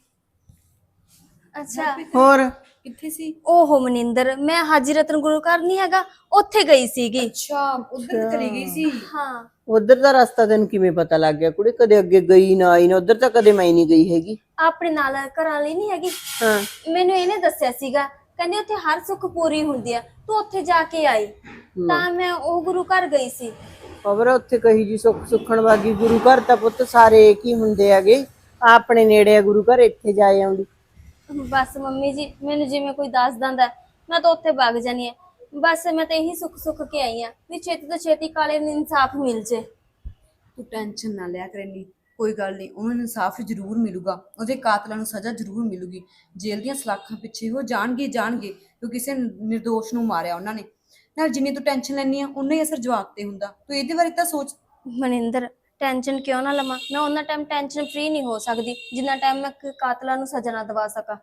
ਅੱਛਾ। ਹੋਰ? ਕਿੱਥੇ ਸੀ? ਓਹੋ ਮਨਿੰਦਰ ਮੈਂ ਹਾਜੀ ਰਤਨ ਗੁਰੂ ਘਰ ਨਹੀਂ ਹੈਗਾ ਉੱਥੇ ਗਈ ਸੀਗੀ। ਅੱਛਾ ਉਧਰ ਚਲੀ ਗਈ ਸੀ? ਹਾਂ। ਉਧਰ ਦਾ ਰਸਤਾ ਤੈਨੂੰ ਕਿਵੇਂ ਪਤਾ ਲੱਗ ਗਿਆ? ਕੁੜੇ ਕਦੇ ਅੱਗੇ ਗਈ ਨਾ ਆਈ ਨਾ ਉਧਰ ਤਾਂ ਕਦੇ ਮੈਂ ਨਹੀਂ ਗਈ ਹੈਗੀ। ਆਪਣੇ ਨਾਲ ਘਰਾਂ ਲਈ ਨਹੀਂ ਹੈਗੀ? ਹਾਂ। ਮੈਨੂੰ ਇਹਨੇ ਦੱਸਿਆ ਸੀਗਾ ਕਹਿੰਦੀ ਉੱਥੇ ਹਰ ਸੁੱਖ ਪੂਰੀ ਹੁੰਦੀ ਆ ਤੂੰ ਉੱਥੇ ਜਾ ਕੇ ਆਈ। ਤਾਂ ਮੈਂ ਉਹ ਗੁਰੂ ਘਰ ਗਈ ਸੀ। ਖਬਰ ਉੱਥੇ ਕਹੀ ਜੀ ਸੁੱਖ ਸੁੱਖਣ ਵਾਗੀ ਗੁਰੂ ਘਰ ਤਾਂ ਪੁੱਤ ਸਾਰੇ ਇੱਕ ਹੀ ਹੁੰਦੇ ਹੈਗੇ। ਆਪਣੇ ਨੇੜੇ ਆ ਗੁਰੂ ਘਰ ਇੱਥੇ ਜਾ ਆਉਂਦੀ। ਬਸ ਮੰਮੀ ਜੀ ਮੈਨੂੰ ਜਿਵੇਂ ਕੋਈ ਦੱਸ ਦਿੰਦਾ ਮੈਂ ਤਾਂ ਉੱਥੇ ਵਗ ਜਾਨੀ ਆ ਬਸ ਮੈਂ ਤਾਂ ਇਹੀ ਸੁੱਖ ਸੁੱਖ ਕੇ ਆਈ ਆ ਵੀ ਛੇਤੀ ਤੋਂ ਛੇਤੀ ਕਾਲੇ ਨੂੰ ਇਨਸਾਫ ਮਿਲ ਜੇ। ਤੂੰ ਟੈਨਸ਼ਨ ਨਾ ਲਿਆ ਕਰਨੀ ਕੋਈ ਗੱਲ ਨਹੀਂ ਉਹਨੂੰ ਇਨਸਾਫ ਜ਼ਰੂਰ ਮਿਲੂਗਾ ਉਹਦੇ ਕਾਤਲਾਂ ਨੂੰ ਸਜ਼ਾ ਜ਼ਰੂਰ ਮਿਲੂਗੀ। ਜੇਲ੍ਹ ਦੀਆਂ ਸਲਾਖਾਂ ਪਿੱਛੇ ਉਹ ਜਾਣਗੇ ਜਾਣਗੇ ਕਿਉਂਕਿ ਕਿਸੇ નિર્ਦੋਸ਼ ਨੂੰ ਮਾਰਿਆ ਉਹਨਾਂ ਨੇ। ਨਾਲ ਜਿੰਨੀ ਤੂੰ ਟੈਨਸ਼ਨ ਲੈਣੀ ਆ ਉਨਾ ਹੀ ਅਸਰ ਜਵਾਬ ਤੇ ਹੁੰਦਾ। ਤੂੰ ਇਹਦੇ ਬਾਰੇ ਤਾਂ ਸੋਚ। ਮਨਿੰਦਰ ਟੈਨਸ਼ਨ ਕਿਉਂ ਨਾ ਲਵਾਂ? ਮੈਂ ਉਹਨਾਂ ਟਾਈਮ ਟੈਨਸ਼ਨ ਫ੍ਰੀ ਨਹੀਂ ਹੋ ਸਕਦੀ ਜਿੰਨਾ ਟਾਈਮ ਮੈਂ ਕ- ਕਾਤਲਾਂ ਨੂੰ ਸਜ਼ਾ ਨਾ ਦਵਾ ਸਕਾਂ।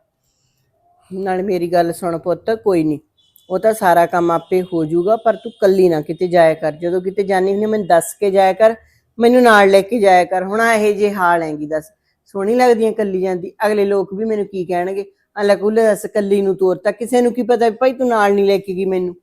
ਨਾਲ ਮੇਰੀ ਗੱਲ ਸੁਣ ਪੁੱਤ ਕੋਈ ਨਹੀਂ। ਉਹ ਤਾਂ ਸਾਰਾ ਕੰਮ ਆਪੇ ਹੋ ਜਾਊਗਾ ਪਰ ਤੂੰ ਕੱਲੀ ਨਾ ਕਿਤੇ ਜਾਇਆ ਕਰ। ਜਦੋਂ ਕਿਤੇ ਜਾਣੀ ਹੁੰਦੀ ਮੈਨੂੰ ਦੱਸ ਕੇ ਜਾਇਆ ਕਰ ਮੈਨੂੰ ਨਾਲ ਲੈ ਕੇ ਜਾਇਆ ਕਰ। ਹੁਣ ਇਹੋ ਜੇ ਹਾਲ ਹੈਗੀ ਦੱਸ। ਸੋਹਣੀ ਲੱਗਦੀ ਹੈ ਕੱਲੀ ਜਾਂਦੀ। ਅਗਲੇ ਲੋਕ ਵੀ ਮੈਨੂੰ ਕੀ ਕਹਿਣਗੇ? ਅਲਾ ਕੁੱਲੇ ਦੱਸ ਕੱਲੀ ਨੂੰ ਤੋਰਤਾ। ਕਿਸੇ ਨੂੰ ਕੀ ਪਤਾ ਵੀ ਭਾਈ ਤੂੰ ਨਾਲ ਨਹੀਂ ਲੈ ਕੇ ਗਈ ਮੈਨੂੰ।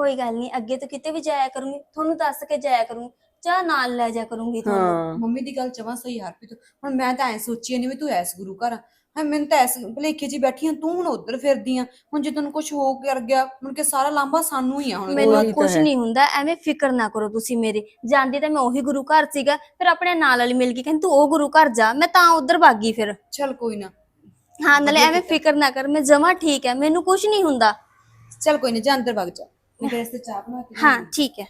ਕੋਈ ਗੱਲ ਨਹੀਂ ਅੱਗੇ ਤੋਂ ਕਿਤੇ ਵੀ ਜਾਇਆ ਕਰੂੰਗੀ ਤੁਹਾਨੂੰ ਦੱਸ ਕੇ ਜਾਇਆ ਕਰੂੰਗੀ ਚਾਹ ਨਾਲ ਲੈ ਜਾ ਕਰੂੰਗੀ ਤੁਹਾਨੂੰ। ਹਾਂ। ਮੰਮੀ ਦੀ ਗੱਲ ਜਮਾਂ ਸਹੀ ਹਰਪ੍ਰੀਤ ਹੁਣ ਮੈਂ ਤਾਂ ਐ ਸੋਚੀ ਨਹੀਂ ਵੀ ਤੂੰ ਐਸ ਗੁਰੂ ਘਰ ਹਾਂ ਮੈਨੂੰ ਤਾਂ ਐਸ ਭਲੇਖੇ 'ਚ ਹੀ ਬੈਠੀ ਆ ਤੂੰ ਹੁਣ ਉਧਰ ਫਿਰਦੀ ਆ। ਹੁਣ ਜੇ ਤੈਨੂੰ ਕੁਝ ਹੋ ਕਰ ਗਿਆ ਮੁੜ ਕੇ ਸਾਰਾ ਲਾਂਭਾ ਸਾਨੂੰ ਹੀ ਆ ਹੁਣ। ਮੈਨੂੰ ਕੁਝ ਹੈ। ਨਹੀਂ ਹੁੰਦਾ ਐਵੇਂ ਫਿਕਰ ਨਾ ਕਰੋ ਤੁਸੀਂ ਮੇਰੀ। ਜਾਂਦੀ ਤਾਂ ਮੈਂ ਉਹੀ ਗੁਰੂ ਘਰ ਸੀਗਾ ਫਿਰ ਆਪਣੇ ਨਾਲ ਵਾਲੀ ਮਿਲ ਗਈ ਕਹਿੰਦੀ ਤੂੰ ਉਹ ਗੁਰੂ ਘਰ ਜਾ ਮੈਂ ਤਾਂ ਉਧਰ ਭਾਗੀ ਫਿਰ। ਚੱਲ ਕੋਈ ਨਾ। ਹਾਂ ਨਾਲੇ ਐਵੇਂ ਫਿਕਰ ਨਾ ਕਰ ਮੈਂ ਜਮਾ ਠੀਕ ਹੈ ਮੈਨੂੰ ਕੁਝ ਨਹੀਂ ਹੁੰਦਾ। ਚੱਲ ਕੋਈ ਨਾ ਜਾ ਅੰਦਰ ਵਗ ਜਾ। ਮੈਂ ਤੇਰੇ ਵਾਸਤੇ ਚਾਹ ਬਣਾ ਕੇ ਹਾਂ ਠੀਕ ਹੈ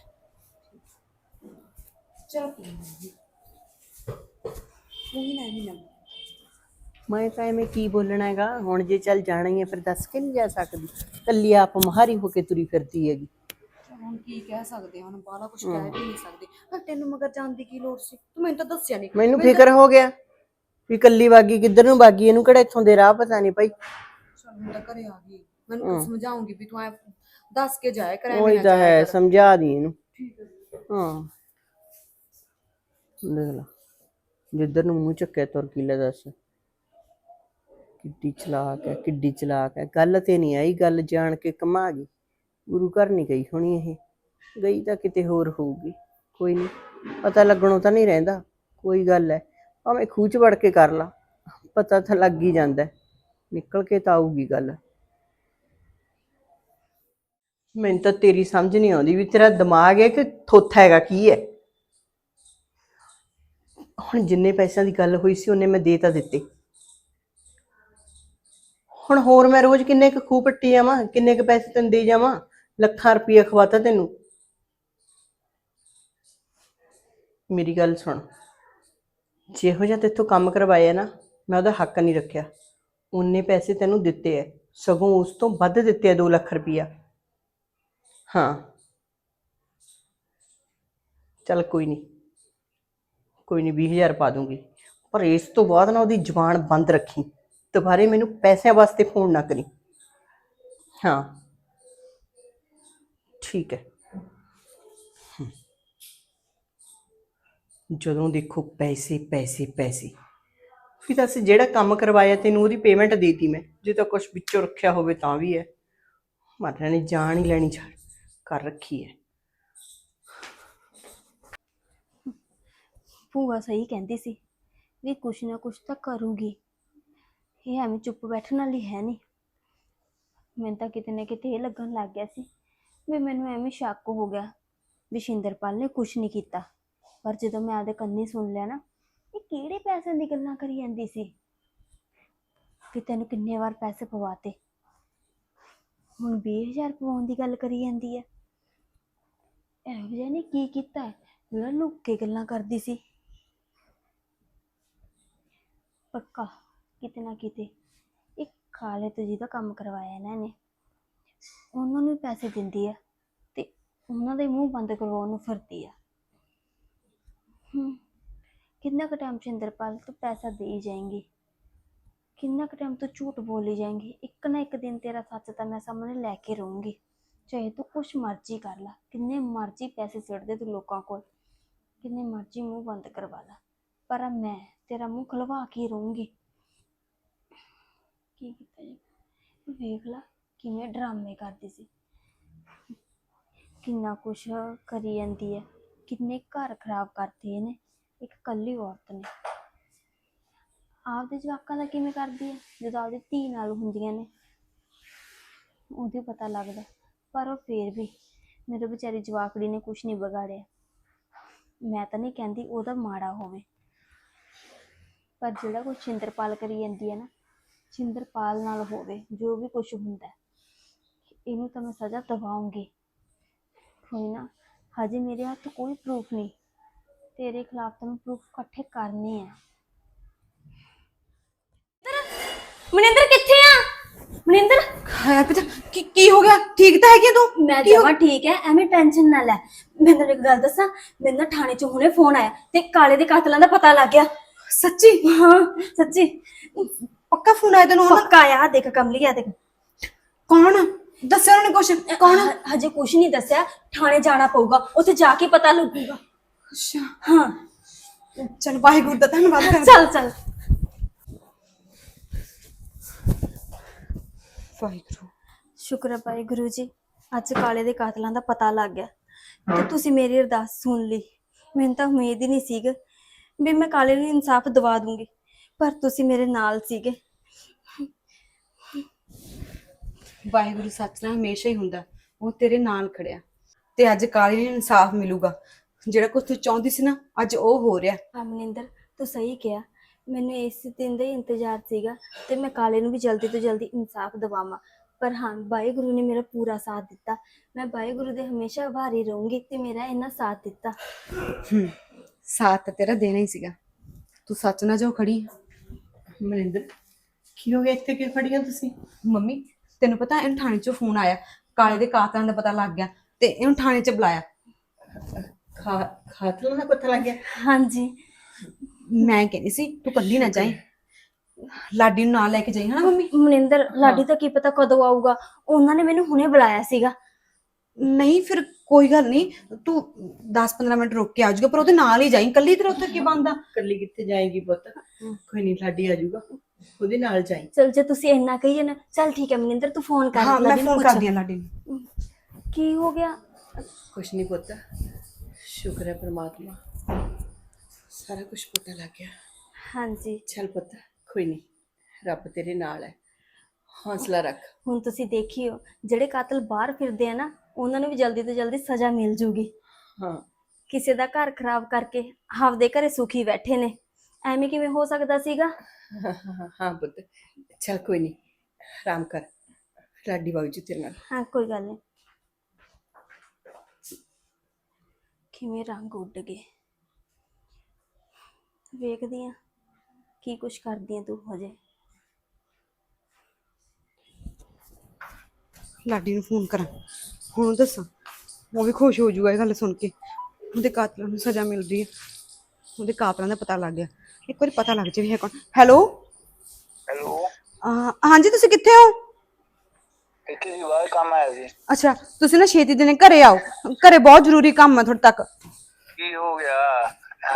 ਚਲ ਕੋਈ ਨਾ ਨਹੀਂ ਨਾ ਨਹੀਂ ਨਾ ਮੈਂ ਤਾਂ ਐਵੇਂ ਕੀ ਬੋਲਣਾ ਹੈਗਾ ਹੁਣ ਜੇ ਚੱਲ ਜਾਣਾ ਹੀ ਹੈ ਫਿਰ ਦੱਸ ਕੇ ਨਹੀਂ ਜਾ ਸਕਦੀ ਕੱਲੀ ਆਪ ਮਹਾਰੀ ਹੋ ਕੇ ਤੁਰੀ ਫਿਰਦੀ ਹੈਗੀ ਚੱਲ ਹੁਣ ਕੀ ਕਹਿ ਸਕਦੇ ਹਾਂ ਹੁਣ ਬਾਹਲਾ ਕੁਝ ਕਹਿ ਵੀ ਨਹੀਂ ਸਕਦੇ ਪਰ ਤੈਨੂੰ ਮਗਰ ਜਾਣ ਦੀ ਕੀ ਲੋੜ ਸੀ ਤੂੰ ਮੈਨੂੰ ਤਾਂ ਦੱਸਿਆ ਨਹੀਂ ਮੈਨੂੰ ਫਿਕਰ ਹੋ ਗਿਆ ਵੀ ਕੱਲੀ ਬਾਗੀ ਕਿੱਧਰ ਨੂੰ ਬਾਗੀ ਇਹਨੂੰ ਕਿਹੜਾ ਇੱਥੋਂ ਦੇ ਰਾਹ ਪਤਾ ਨਹੀਂ ਭਾਈ ਚੱਲ ਹੁਣ ਤਾਂ ਘਰੇ ਆ ਗਈ ਮੈਨੂੰ ਕੁਝ ਸਮਝਾਉਂਗੀ ਵੀ ਤੂੰ ਐ ਦੱਸ ਕੇ ਜਾਇਆ ਕਰ ਐਵੇਂ ਉਹੀ ਤਾਂ ਹੈ। ਸਮਝਾ ਦੀ ਇਹਨੂੰ। ਹਾਂ ਦੇਖ ਲਾ ਜਿੱਧਰ ਨੂੰ ਮੂੰਹ ਚੱਕਿਆ ਤੁਰ ਕੀ ਲੈ ਦੱਸ। ਕਿੱਡੀ ਚਲਾਕ ਹੈ ਕਿੱਡੀ ਚਲਾਕ ਹੈ। ਗੱਲ ਤੇ ਨਹੀਂ ਆਈ ਗੱਲ ਜਾਣ ਕੇ ਕਮਾ ਗਈ। ਗੁਰੂ ਘਰ ਨਹੀਂ ਗਈ ਹੋਣੀ ਇਹ। ਗਈ ਤਾਂ ਕਿਤੇ ਹੋਰ ਹੋਊਗੀ ਕੋਈ ਨਹੀਂ। ਪਤਾ ਲੱਗਣੋਂ ਤਾਂ ਨਹੀਂ ਰਹਿੰਦਾ ਕੋਈ ਗੱਲ ਹੈ। ਭਾਵੇਂ ਖੂਹ 'ਚ ਵੜ ਕੇ ਕਰ ਲਾ ਪਤਾ ਤਾਂ ਲੱਗ ਹੀ ਜਾਂਦਾ। ਨਿਕਲ ਕੇ ਤਾਂ ਆਊਗੀ ਗੱਲ। ਮੈਨੂੰ ਤਾਂ ਤੇਰੀ ਸਮਝ ਨਹੀਂ ਆਉਂਦੀ ਵੀ ਤੇਰਾ ਦਿਮਾਗ ਹੈ ਕਿ ਥੋਥਾ ਹੈਗਾ ਕੀ ਹੈ। ਹੁਣ ਜਿੰਨੇ ਪੈਸਿਆਂ ਦੀ ਗੱਲ ਹੋਈ ਸੀ, ਉਹਨੇ ਮੈਂ ਦੇ ਤਾਂ ਦਿੱਤੇ। ਹੁਣ ਹੋਰ ਮੈਂ ਰੋਜ਼ ਕਿੰਨੇ ਕੁ ਖੂਹ ਪੱਟੀ ਜਾਵਾਂ, ਕਿੰਨੇ ਕੁ ਪੈਸੇ ਤੈਨੂੰ ਦੇ ਜਾਵਾਂ, ਲੱਖਾਂ ਰੁਪਈਆ ਖਵਾਤਾ ਤੈਨੂੰ। ਮੇਰੀ ਗੱਲ ਸੁਣ। ਜਿਹੋ ਜਿਹਾ ਤੇਥੋਂ ਕੰਮ ਕਰਵਾਇਆ ਨਾ, ਮੈਂ ਉਹਦਾ ਹੱਕ ਨਹੀਂ ਰੱਖਿਆ। ਉਨੇ ਪੈਸੇ ਤੈਨੂੰ ਦਿੱਤੇ ਐ। ਸਗੋਂ ਉਸ ਤੋਂ ਵੱਧ ਦਿੱਤੇ ਐ 2 ਲੱਖ ਰੁਪਈਆ। ਹਾਂ। ਚੱਲ ਕੋਈ ਨਹੀਂ ਕੋਈ ਨਹੀਂ 20000 ਪਾ ਦੂੰਗੀ। ਪਰ ਇਸ ਤੋਂ ਬਾਅਦ ਨਾ ਉਹਦੀ ਜ਼ੁਬਾਨ ਬੰਦ ਰੱਖੀ। ਦੁਬਾਰੇ ਮੈਨੂੰ ਪੈਸਿਆਂ ਵਾਸਤੇ ਫੋਨ ਨਾ ਕਰੀ। ਹਾਂ। ਠੀਕ ਹੈ। ਜਦੋਂ ਦੇਖੋ ਪੈਸੇ ਪੈਸੇ ਪੈਸੇ। ਫਿਰ ਅਸੀਂ ਜਿਹੜਾ ਕੰਮ ਕਰਵਾਇਆ ਤੈਨੂੰ ਉਹਦੀ ਪੇਮੈਂਟ ਦੇਤੀ ਮੈਂ। ਜੇ ਤਾਂ ਕੁਝ ਵਿੱਚੋਂ ਰੱਖਿਆ ਹੋਵੇ ਤਾਂ ਵੀ ਹੈ। ਮਾਤਾ ਨੇ ਜਾਣ ਹੀ ਲੈਣੀ ਛੱਡ। ਕਰ ਰੱਖੀ ਹੈ। ਭੂਆ ਸਹੀ ਕਹਿੰਦੀ ਸੀ ਵੀ ਕੁਛ ਨਾ ਕੁਛ ਤਾਂ ਕਰੂਗੀ। ਇਹ ਐਵੇਂ ਚੁੱਪ ਬੈਠਣ ਵਾਲੀ ਹੈ ਨਹੀਂ। ਮੈਨੂੰ ਤਾਂ ਕਿਤੇ ਨਾ ਕਿਤੇ ਇਹ ਲੱਗਣ ਲੱਗ ਗਿਆ ਸੀ ਵੀ ਮੈਨੂੰ ਐਵੇਂ ਸ਼ੱਕ ਹੋ ਗਿਆ ਵੀ ਸ਼ਿੰਦਰਪਾਲ ਨੇ ਕੁਛ ਨਹੀਂ ਕੀਤਾ। ਪਰ ਜਦੋਂ ਮੈਂ ਆਪਦੇ ਕੰਨੀ ਸੁਣ ਲਿਆ ਨਾ, ਇਹ ਕਿਹੜੇ ਪੈਸਿਆਂ ਦੀ ਗੱਲਾਂ ਕਰੀ ਜਾਂਦੀ ਸੀ? ਵੀ ਤੈਨੂੰ ਕਿੰਨੇ ਵਾਰ ਪੈਸੇ ਪਵਾਤੇ। ਹੁਣ 20000 ਪਵਾਉਣ ਦੀ ਗੱਲ ਕਰੀ ਜਾਂਦੀ ਹੈ। ਇਹੋ ਜਿਹਾ ਨੇ ਕੀ ਕੀਤਾ ਹੈ? ਜਿਹੜਾ ਲੁੱਕ ਕੇ ਗੱਲਾਂ ਕਰਦੀ ਸੀ। ਪੱਕਾ ਕਿਤੇ ਨਾ ਕਿਤੇ ਇੱਕ ਖਾਲੇ ਤੋਂ ਜਿਹਦਾ ਕੰਮ ਕਰਵਾਇਆ ਇਹਨਾਂ ਨੇ। ਉਹਨਾਂ ਨੂੰ ਪੈਸੇ ਦਿੰਦੀ ਆ ਤੇ ਉਹਨਾਂ ਦੇ ਮੂੰਹ ਬੰਦ ਕਰਵਾਉਣ ਨੂੰ ਫਿਰਦੀ ਆ। ਹਮ ਕਿੰਨਾ ਕੁ ਟਾਈਮ ਚੰਦਰਪਾਲ ਤੋਂ ਪੈਸਾ ਦੇ ਹੀ ਜਾਏਂਗੀ? ਕਿੰਨਾ ਕੁ ਟਾਈਮ ਤੂੰ ਝੂਠ ਬੋਲੀ ਜਾਏਂਗੀ? ਇੱਕ ਨਾ ਇੱਕ ਦਿਨ ਤੇਰਾ ਸੱਚ ਤਾਂ ਮੈਂ ਸਾਹਮਣੇ ਲੈ ਕੇ ਰਹੂੰਗੀ। ਚਾਹੇ ਤੂੰ ਕੁਛ ਮਰਜ਼ੀ ਕਰ ਲੈ, ਕਿੰਨੇ ਮਰਜ਼ੀ ਪੈਸੇ ਸਿੱਟ ਦੇ ਤੂੰ ਲੋਕਾਂ ਕੋਲ, ਕਿੰਨੇ ਮਰਜ਼ੀ ਮੂੰਹ ਬੰਦ ਕਰਵਾ ਲੈ, ਪਰ ਮੈਂ ਤੇਰਾ ਮੂੰਹ ਖਲਵਾ ਕੇ ਰਹੂੰਗੀ। ਕੀ ਕੀਤਾ ਜੀ ਵੇਖ ਲਾ ਕਿਵੇਂ ਡਰਾਮੇ ਕਰਦੀ ਸੀ। ਕਿੰਨਾ ਕੁਛ ਕਰੀ ਜਾਂਦੀ ਹੈ ਕਿੰਨੇ ਘਰ ਖਰਾਬ ਕਰਤੇ ਇਹਨੇ, ਇੱਕ ਕੱਲੀ ਔਰਤ ਨੇ। ਆਪਦੇ ਜਵਾਕਾਂ ਦਾ ਕਿਵੇਂ ਕਰਦੀ ਹੈ ਜਦੋਂ ਆਪਦੀ ਧੀ ਨਾਲ ਹੁੰਦੀਆਂ ਨੇ, ਉਹਦੇ ਪਤਾ ਲੱਗਦਾ। ਪਰ ਉਹ ਫੇਰ ਵੀ ਮੇਰੇ ਵਿਚਾਰੀ ਜਵਾਕੜੀ ਨੇ ਕੁਛ ਨਹੀਂ ਵਿਗਾੜਿਆ। ਮੈਂ ਤਾਂ ਨਹੀਂ ਕਹਿੰਦੀ ਉਹਦਾ ਮਾੜਾ ਹੋਵੇ। ਪਰ ਜਿਹੜਾ ਕੁਛ ਛਿੰਦਰਪਾਲ ਕਰੀ ਜਾਂਦੀ ਹੈ ਨਾ, ਛਿੰਦਰਪਾਲ ਨਾਲ ਹੋਵੇ, ਜੋ ਵੀ ਕੁਛ ਹੁੰਦਾ ਇਹਨੂੰ ਤਾਂ ਮੈਂ ਸਜ਼ਾ ਦਵਾਉਂਗੀ। ਕੋਈ ਨਾ, ਹਜੇ ਮੇਰੇ ਹੱਥ ਕੋਈ ਪ੍ਰੂਫ ਨਹੀਂ। ਤੇਰੇ ਖਿਲਾਫ ਤਾਂ ਮੈਂ ਪ੍ਰੂਫ ਇਕੱਠੇ ਕਰਨੇ ਆ। ਮਨਿੰਦਰ ਕਿੱਥੇ ਆ? ਮਨਿੰਦਰ? ਹਾਏ ਪਿਤਾ। ਕੀ ਕੀ ਹੋ ਗਿਆ? ਠੀਕ ਤਾਂ ਹੈਗੀ ਤੂੰ? ਮੈਂ ਜਮਾ ਠੀਕ ਹੈ ਐਵੇਂ ਟੈਨਸ਼ਨ ਨਾ ਲੈ। ਮੈਂ ਤੈਨੂੰ ਇੱਕ ਗੱਲ ਦੱਸਾਂ ਮੈਨੂੰ ਨਾ ਥਾਣੇ ਚੋਂ ਹੁਣੇ ਫੋਨ ਆਇਆ ਤੇ ਕਾਲੇ ਦੇ ਕਾਤਲਾਂ ਦਾ ਪਤਾ ਲੱਗ ਗਿਆ। ਸੱਚੀ? ਹਾਂ ਸੱਚੀ। ਪੱਕਾ ਫੋਨ ਆਇਆ ਤੈਨੂੰ ਉਹਨਾਂ ਪੱਕਾ ਆ ਦੇਖ ਕਮਲੀ ਆ ਦੇਖ। ਕੌਣ? ਦੱਸਿਆ ਉਹਨੇ ਕੁਛ? ਕੌਣ? ਹ- ਹਜੇ ਕੁਝ ਨਹੀਂ ਦੱਸਿਆ ਥਾਣੇ ਜਾਣਾ ਪਊਗਾ ਉੱਥੇ ਜਾ ਕੇ ਪਤਾ ਲੱਗੂਗਾ। ਅੱਛਾ। ਹਾਂ। ਚਲ ਵਾਹਿਗੁਰੂ ਦਾ ਧੰਨਵਾਦ ਕਰ ਚੱਲ ਚੱਲ। ਵਾਹਿਗੁਰੂ। ਸ਼ੁਕਰ ਹੈ ਭਾਈ ਗੁਰੂ ਜੀ। ਅੱਜ ਕਾਲੇ ਦੇ ਕਾਤਲਾਂ ਦਾ ਪਤਾ ਲੱਗ ਗਿਆ ਤੇ ਤੁਸੀਂ ਮੇਰੀ ਅਰਦਾਸ ਸੁਣ ਲਈ। ਮੈਨੂੰ ਤਾਂ ਉਮੀਦ ਹੀ ਨਹੀਂ ਸੀਗਾ ਵੀ ਮੈਂ ਕਾਲੇ ਨੂੰ ਇਨਸਾਫ ਦਿਵਾ ਦੂੰਗੀ ਪਰ ਤੁਸੀਂ ਮੇਰੇ ਨਾਲ ਸੀਗੇ। ਵਾਹਿਗੁਰੂ ਸੱਚ ਨਾਲ ਹਮੇਸ਼ਾ ਹੀ ਹੁੰਦਾ ਉਹ ਤੇਰੇ ਨਾਲ ਖੜਿਆ। ਤੇ ਅੱਜ ਕਾਲੀ ਨੂੰ ਇਨਸਾਫ ਮਿਲੂਗਾ। ਜਿਹੜਾ ਕੁਝ ਤੂੰ ਚਾਹੁੰਦੀ ਸੀ ਨਾ ਅੱਜ ਉਹ ਹੋ ਰਿਹਾ। ਹਾਂ ਮਨਿੰਦਰ ਤੂੰ ਸਹੀ ਕਿਹਾ। ਮੈਨੂੰ ਇਸ ਦਿਨ ਦਾ ਹੀ ਇੰਤਜ਼ਾਰ ਸੀਗਾ ਤੇ ਮੈਂ ਕਾਲੇ ਨੂੰ ਵੀ ਜਲਦੀ ਤੋਂ ਜਲਦੀ ਇਨਸਾਫ ਦਿਵਾਵਾਂ। ਪਰ ਹਾਂ ਵਾਹਿਗੁਰੂ ਨੇ ਮੇਰਾ ਪੂਰਾ ਸਾਥ ਦਿੱਤਾ। ਮੈਂ ਵਾਹਿਗੁਰੂ ਦੇ ਹਮੇਸ਼ਾ ਆਭਾਰੀ ਰਹੂੰਗੀ ਤੇ ਮੇਰਾ ਇਹਨਾਂ ਸਾਥ ਦਿੱਤਾ। ਹੂੰ ਸਾਥ ਤਾਂ ਤੇਰਾ ਦੇਣਾ ਹੀ ਸੀਗਾ। ਤੂੰ ਸੱਚ ਨਾਲ ਜੋ ਖੜੀ। ਮਨਿੰਦਰ ਕੀ ਹੋ ਗਿਆ? ਇੱਥੇ ਕਿਉਂ ਖੜੀਆਂ ਤੁਸੀਂ? ਮੰਮੀ ਤੈਨੂੰ ਪਤਾ ਇਹਨੂੰ ਥਾਣੇ ਚੋਂ ਫੋਨ ਆਇਆ। ਕਾਲੇ ਦੇ ਕਾਤਲਾਂ ਦਾ ਪਤਾ ਲੱਗ ਗਿਆ ਤੇ ਇਹਨੂੰ ਥਾਣੇ 'ਚ ਬੁਲਾਇਆ। ਖਾ ਖਾਤਲਾਂ ਦਾ ਪਤਾ ਲੱਗ ਗਿਆ। ਹਾਂਜੀ। ਮੈਂ ਕਹਿੰਦੀ ਸੀ ਤੂੰ ਕੱਲੀ ਨਾ ਜਾਈਂ। ਲਾਡੀ ਨੂੰ ਨਾਲ ਲੈ ਕੇ ਜਾਈਂ ਹਨਾ ਮੰਮੀ? ਮਨਿੰਦਰ ਲਾਡੀ ਤਾਂ ਕੀ ਪਤਾ ਕਦੋਂ ਆਊਗਾ। ਉਹਨਾਂ ਨੇ ਮੈਨੂੰ ਹੁਣੇ ਬੁਲਾਇਆ ਸੀਗਾ। ਨਹੀਂ ਫਿਰ ਕੋਈ ਗੱਲ ਨਹੀਂ ਤੂੰ 10-15 ਮਿੰਟ ਰੁਕ ਕੇ ਆ ਜਾਊਗਾ ਪਰ ਉਹਦੇ ਨਾਲ ਹੀ ਜਾਈਂ। ਕੱਲੀ ਤੇਰਾ ਉੱਥੇ ਕੀ ਬੰਦਾ ਕੱਲੀ ਕਿੱਥੇ ਜਾਏਗੀ ਪੁੱਤ? ਕੋਈ ਨਹੀਂ ਲਾਡੀ ਆ ਜਾਊਗਾ। ਉਹਦੇ ਨਾਲ ਜਾਈ। ਚਲ ਜੇ ਤੁਸੀਂ ਇੰਨਾ ਕਹੀਏ ਨਾ ਚਲ ਠੀਕ ਹੈ ਮਨਿੰਦਰ ਤੂੰ ਫੋਨ ਕਰ ਹਾਂ ਮੈਂ ਲਾਡੀ ਨੂੰ ਫੋਨ ਪੁੱਛ। ਕਰਦੀ ਆ ਲਾਡੀ ਨੂੰ। ਕੀ ਹੋ ਗਿਆ? ਕੁਛ ਨਹੀਂ ਪੁੱਤ। ਸ਼ੁਕਰ ਹੈ ਪ੍ਰਮਾਤਮਾ। ਸਾਰਾ ਕੁਝ ਪਤਾ ਲੱਗ ਗਿਆ। ਹਾਂਜੀ। ਚੱਲ ਪੁੱਤ ਕੋਈ ਨਹੀਂ ਰੱਬ ਤੇਰੇ ਨਾਲ ਹੈ ਹੌਸਲਾ ਰੱਖ। ਹੁਣ ਤੁਸੀਂ ਦੇਖਿਓ ਜਿਹੜੇ ਕਾਤਲ ਬਾਹਰ ਫਿਰਦੇ ਆ ਨਾ ਉਹਨਾਂ ਨੂੰ ਵੀ ਜਲਦੀ ਤੋਂ ਜਲਦੀ ਸਜ਼ਾ ਮਿਲ ਜੂਗੀ। ਹਾਂ। ਕਿਸੇ ਦਾ ਘਰ ਖਰਾਬ ਕਰਕੇ ਆਪਦੇ ਘਰੇ ਸੁਖੀ ਬੈਠੇ ਨੇ। ਐਵੇਂ ਕਿਵੇਂ ਹੋ ਸਕਦਾ ਸੀਗਾ? ਹਾਂ ਪੁੱਤ ਚੱਲ ਕੋਈ ਨਹੀਂ ਆਰਾਮ ਕਰ। ਲਾਡੀ ਬਾਬੂ ਜੀ ਤੇਰੇ ਨਾਲ। ਹਾਂ ਕੋਈ ਗੱਲ ਨਹੀਂ ਕਿਵੇਂ ਰੰਗ ਉੱਡ ਗਏ। ਵੇਖਦੀ ਆ ਕੀ ਕੁਛ ਕਰਦੀ ਆ ਤੂੰ ਹਜੇ। ਲਾਡੀ ਨੂੰ ਫੋਨ ਕਰਾਂ। ਹੁਣ ਦੱਸਾਂ। ਉਹ ਵੀ ਖੁਸ਼ ਹੋ ਜਾਊਗਾ ਇਹ ਗੱਲ ਸੁਣ ਕੇ। ਉਹਦੇ ਕਾਤਲਾਂ ਨੂੰ ਸਜ਼ਾ ਮਿਲ ਰਹੀ ਹੈ ਉਹਦੇ ਕਾਤਲਾਂ ਦਾ ਪਤਾ ਲੱਗ ਗਿਆ। ਇੱਕ ਵਾਰੀ ਪਤਾ ਲੱਗ ਜਾਵੇ ਹੈ ਕੌਣ। ਹੈਲੋ? ਹੈਲੋ? ਹਾਂਜੀ ਤੁਸੀਂ ਕਿੱਥੇ ਹੋ? ਇੱਥੇ ਦੀ ਬਾਹਰ ਕੰਮ ਆਇਆ ਸੀ। ਅੱਛਾ ਤੁਸੀਂ ਨਾ ਛੇਤੀ ਦਿਨੇ ਘਰੇ ਆਓ। ਘਰੇ ਬਹੁਤ ਜ਼ਰੂਰੀ ਕੰਮ ਹੈ ਤੁਹਾਡੇ ਤੱਕ। ਕੀ ਹੋ ਗਿਆ?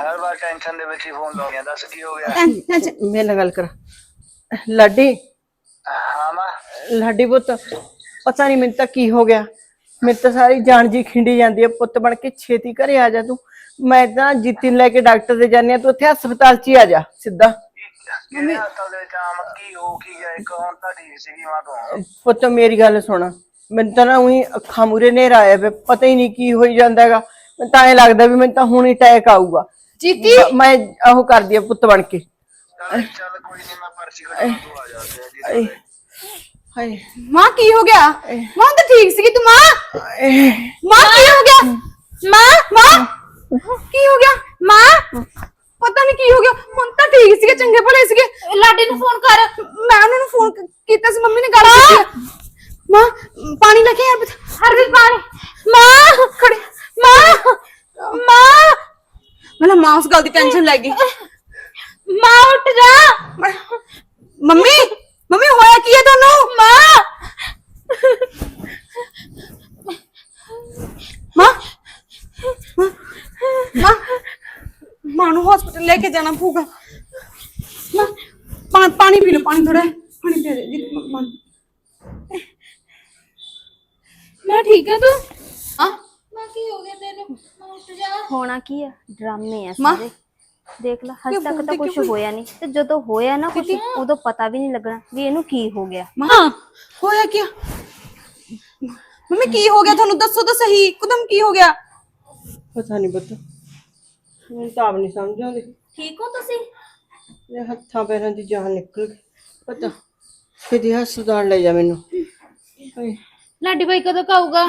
ਹਰ ਵਾਰ ਟੈਨਸ਼ਨ ਦੇ ਵਿੱਚ ਹੀ ਫੋਨ ਲਾਉਂਦੇ ਆ ਦੱਸ ਕੀ ਹੋ ਗਿਆ? ਮੇਰੇ ਨਾਲ ਗੱਲ ਕਰ। ਲਾਡੀ? ਹਾਂ ਮਾਂ। ਲਾਡੀ ਪੁੱਤ ਪਤਾ ਨਹੀਂ ਮੈਨੂੰ ਤਾਂ ਕੀ ਹੋ ਗਿਆ। ਮੇਰੇ ਤਾਂ ਸਾਰੀ ਜਾਨ ਜੀ ਖਿੰਡੀ ਜਾਂਦੀ ਹੈ ਪੁੱਤ ਬਣ ਕੇ ਛੇਤੀ ਘਰੇ ਆ ਜਾ ਤੂੰ। ਮੈਂ ਤਾਂ ਜੀਤੀ ਨੂੰ ਲੈ ਕੇ ਡਾਕਟਰ ਦੇ ਜਾਂਦੀ ਆ। ਤੂੰ ਇੱਥੇ ਹਸਪਤਾਲ 'ਚ ਹੀ ਆ ਜਾ ਸਿੱਧਾ। ਕਿਹਨੇ ਹਸਪਤਾਲ ਦੇ ਵਿੱਚ ਆਮ ਕੀ ਹੋ ਕੀ ਗਿਆ ਇੱਕ ਹੁਣ ਤਾਂ ਠੀਕ ਸੀਗੀ ਮਾਂ ਤੋਂ। ਪੁੱਤ ਮੇਰੀ ਗੱਲ ਸੁਣ। ਮੈਨੂੰ ਤਾਂ ਨਾ ਉਹੀ ਅੱਖਾਂ ਮੂਰੇ ਨੇਰਾ ਆਇਆ ਪਤਾ ਹੀ ਨਹੀਂ ਕੀ ਹੋਈ ਜਾਂਦਾ ਹੈਗਾ। ਮੈਨੂੰ ਤਾਂ ਐ ਲੱਗਦਾ ਵੀ ਮੈਨੂੰ ਤਾਂ ਹੁਣ ਹੀ ਅਟੈਕ ਆਊਗਾ। ਜੀਤੀ ਮੈਂ ਉਹ ਕਰਦੀ ਆ ਪੁੱਤ ਬਣ ਕੇ। ਚੱਲ ਚੱਲ ਕੋਈ ਨਹੀਂ ਮੈਂ ਪਰਚੀ ਕਟਾ ਤੂੰ ਆ ਜਾ ਤੇ ਆਏ, ਹਾਏ। ਮਾਂ ਕੀ ਹੋ ਗਿਆ? ਮਾਂ ਤਾਂ ਠੀਕ ਸੀਗੀ ਤੂੰ ਮਾਂ? ਮਾਂ ਕੀ ਹੋ ਗਿਆ? ਮਾਂ ਮਾਂ? ਕੀ ਹੋ ਗਿਆ? ਮਾਂ? ਪਤਾ ਨਹੀਂ ਕੀ ਹੋ ਗਿਆ। ਹੁਣ ਤਾਂ ਠੀਕ ਸੀਗੇ ਚੰਗੇ ਭਲੇ ਸੀਗੇ। ਲਾਡੀ ਨੂੰ ਫੋਨ ਕਰ। ਮੈਂ ਉਹਨਾਂ ਨੂੰ ਫੋਨ ਕੀਤਾ ਸੀ ਮੰਮੀ ਨੇ ਗੱਲ ਕੀਤੀ। ਮਾਂ ਪਾਣੀ ਲੈ ਕੇ ਆ। ਹਰਵੀਰ ਪਾਣੀ। ਮਾਂ! ਖੜੀ। ਮਾਂ! ਮਾਂ! ਮੈਨੂੰ ਮਾਂ ਉਸ ਗੱਲ ਦੀ ਟੈਨਸ਼ਨ ਲੱਗ ਗਈ। ਮਾਂ ਉੱਠ ਜਾ। ਮੰਮੀ ਮੰਮੀ ਹੋਇਆ ਕੀ ਹੈ ਤੁਹਾਨੂੰ? ਮਾਂ। ਮਾਂ ਮਾਂ ਨੂੰ ਹਸਪੀਟਲ ਲੈ ਕੇ ਜਾਣਾ ਪਊਗਾ। ਮਾਂ ਪਾਣੀ ਪੀ ਲਓ ਪਾਣੀ ਥੋੜਾ ਪਾਣੀ ਪੀ ਜੀ ਮਾਂ। ਮੈਂ ਠੀਕ ਹੈ ਤੂੰ? ਹਾਂ। ਹੋਣਾ ਕੀ ਆ? ਡਰਾਮੇ ਆ ਮਾਂ। ਸਾਰੇ। ਦੇਖ ਲੈ ਹਜੇ ਤੱਕ ਤਾਂ ਕੁਝ ਹੋਇਆ ਨਹੀਂ। ਤੇ ਜਦੋਂ ਹੋਇਆ ਨਾ ਕੁਝ ਉਦੋਂ ਪਤਾ ਵੀ ਨਹੀਂ ਲੱਗਣਾ ਵੀ ਇਹਨੂੰ ਕੀ ਹੋ ਗਿਆ। ਮਾਂ। ਹੋਇਆ ਕੀ ਮੰਮੀ ਕੀ ਹੋ ਗਿਆ? ਤੁਹਾਨੂੰ ਦੱਸੋ ਤਾਂ ਸਹੀ। ਇੱਕਦਮ ਕੀ ਹੋ ਗਿਆ? ਪਤਾ ਨਹੀਂ ਪੁੱਤ। ਮੈਨੂੰ ਤਾਂ ਆਪ ਨਹੀਂ ਸਮਝ ਆਉਂਦੀ। ਠੀਕ ਹੋ ਤੁਸੀਂ? ਮੇਰੇ ਹੱਥਾਂ ਪੈਰਾਂ ਦੀ ਜਾਨ ਨਿਕਲ ਗਈ। ਪਤਾ। ਕਿਹਦੀ ਹਸਪਤਾਲ ਲੈ ਜਾ ਮੈਨੂੰ। ਹਾਏ, ਲਾਡੀ ਬਾਈ ਕਦੋਂ ਕਾਊਗਾ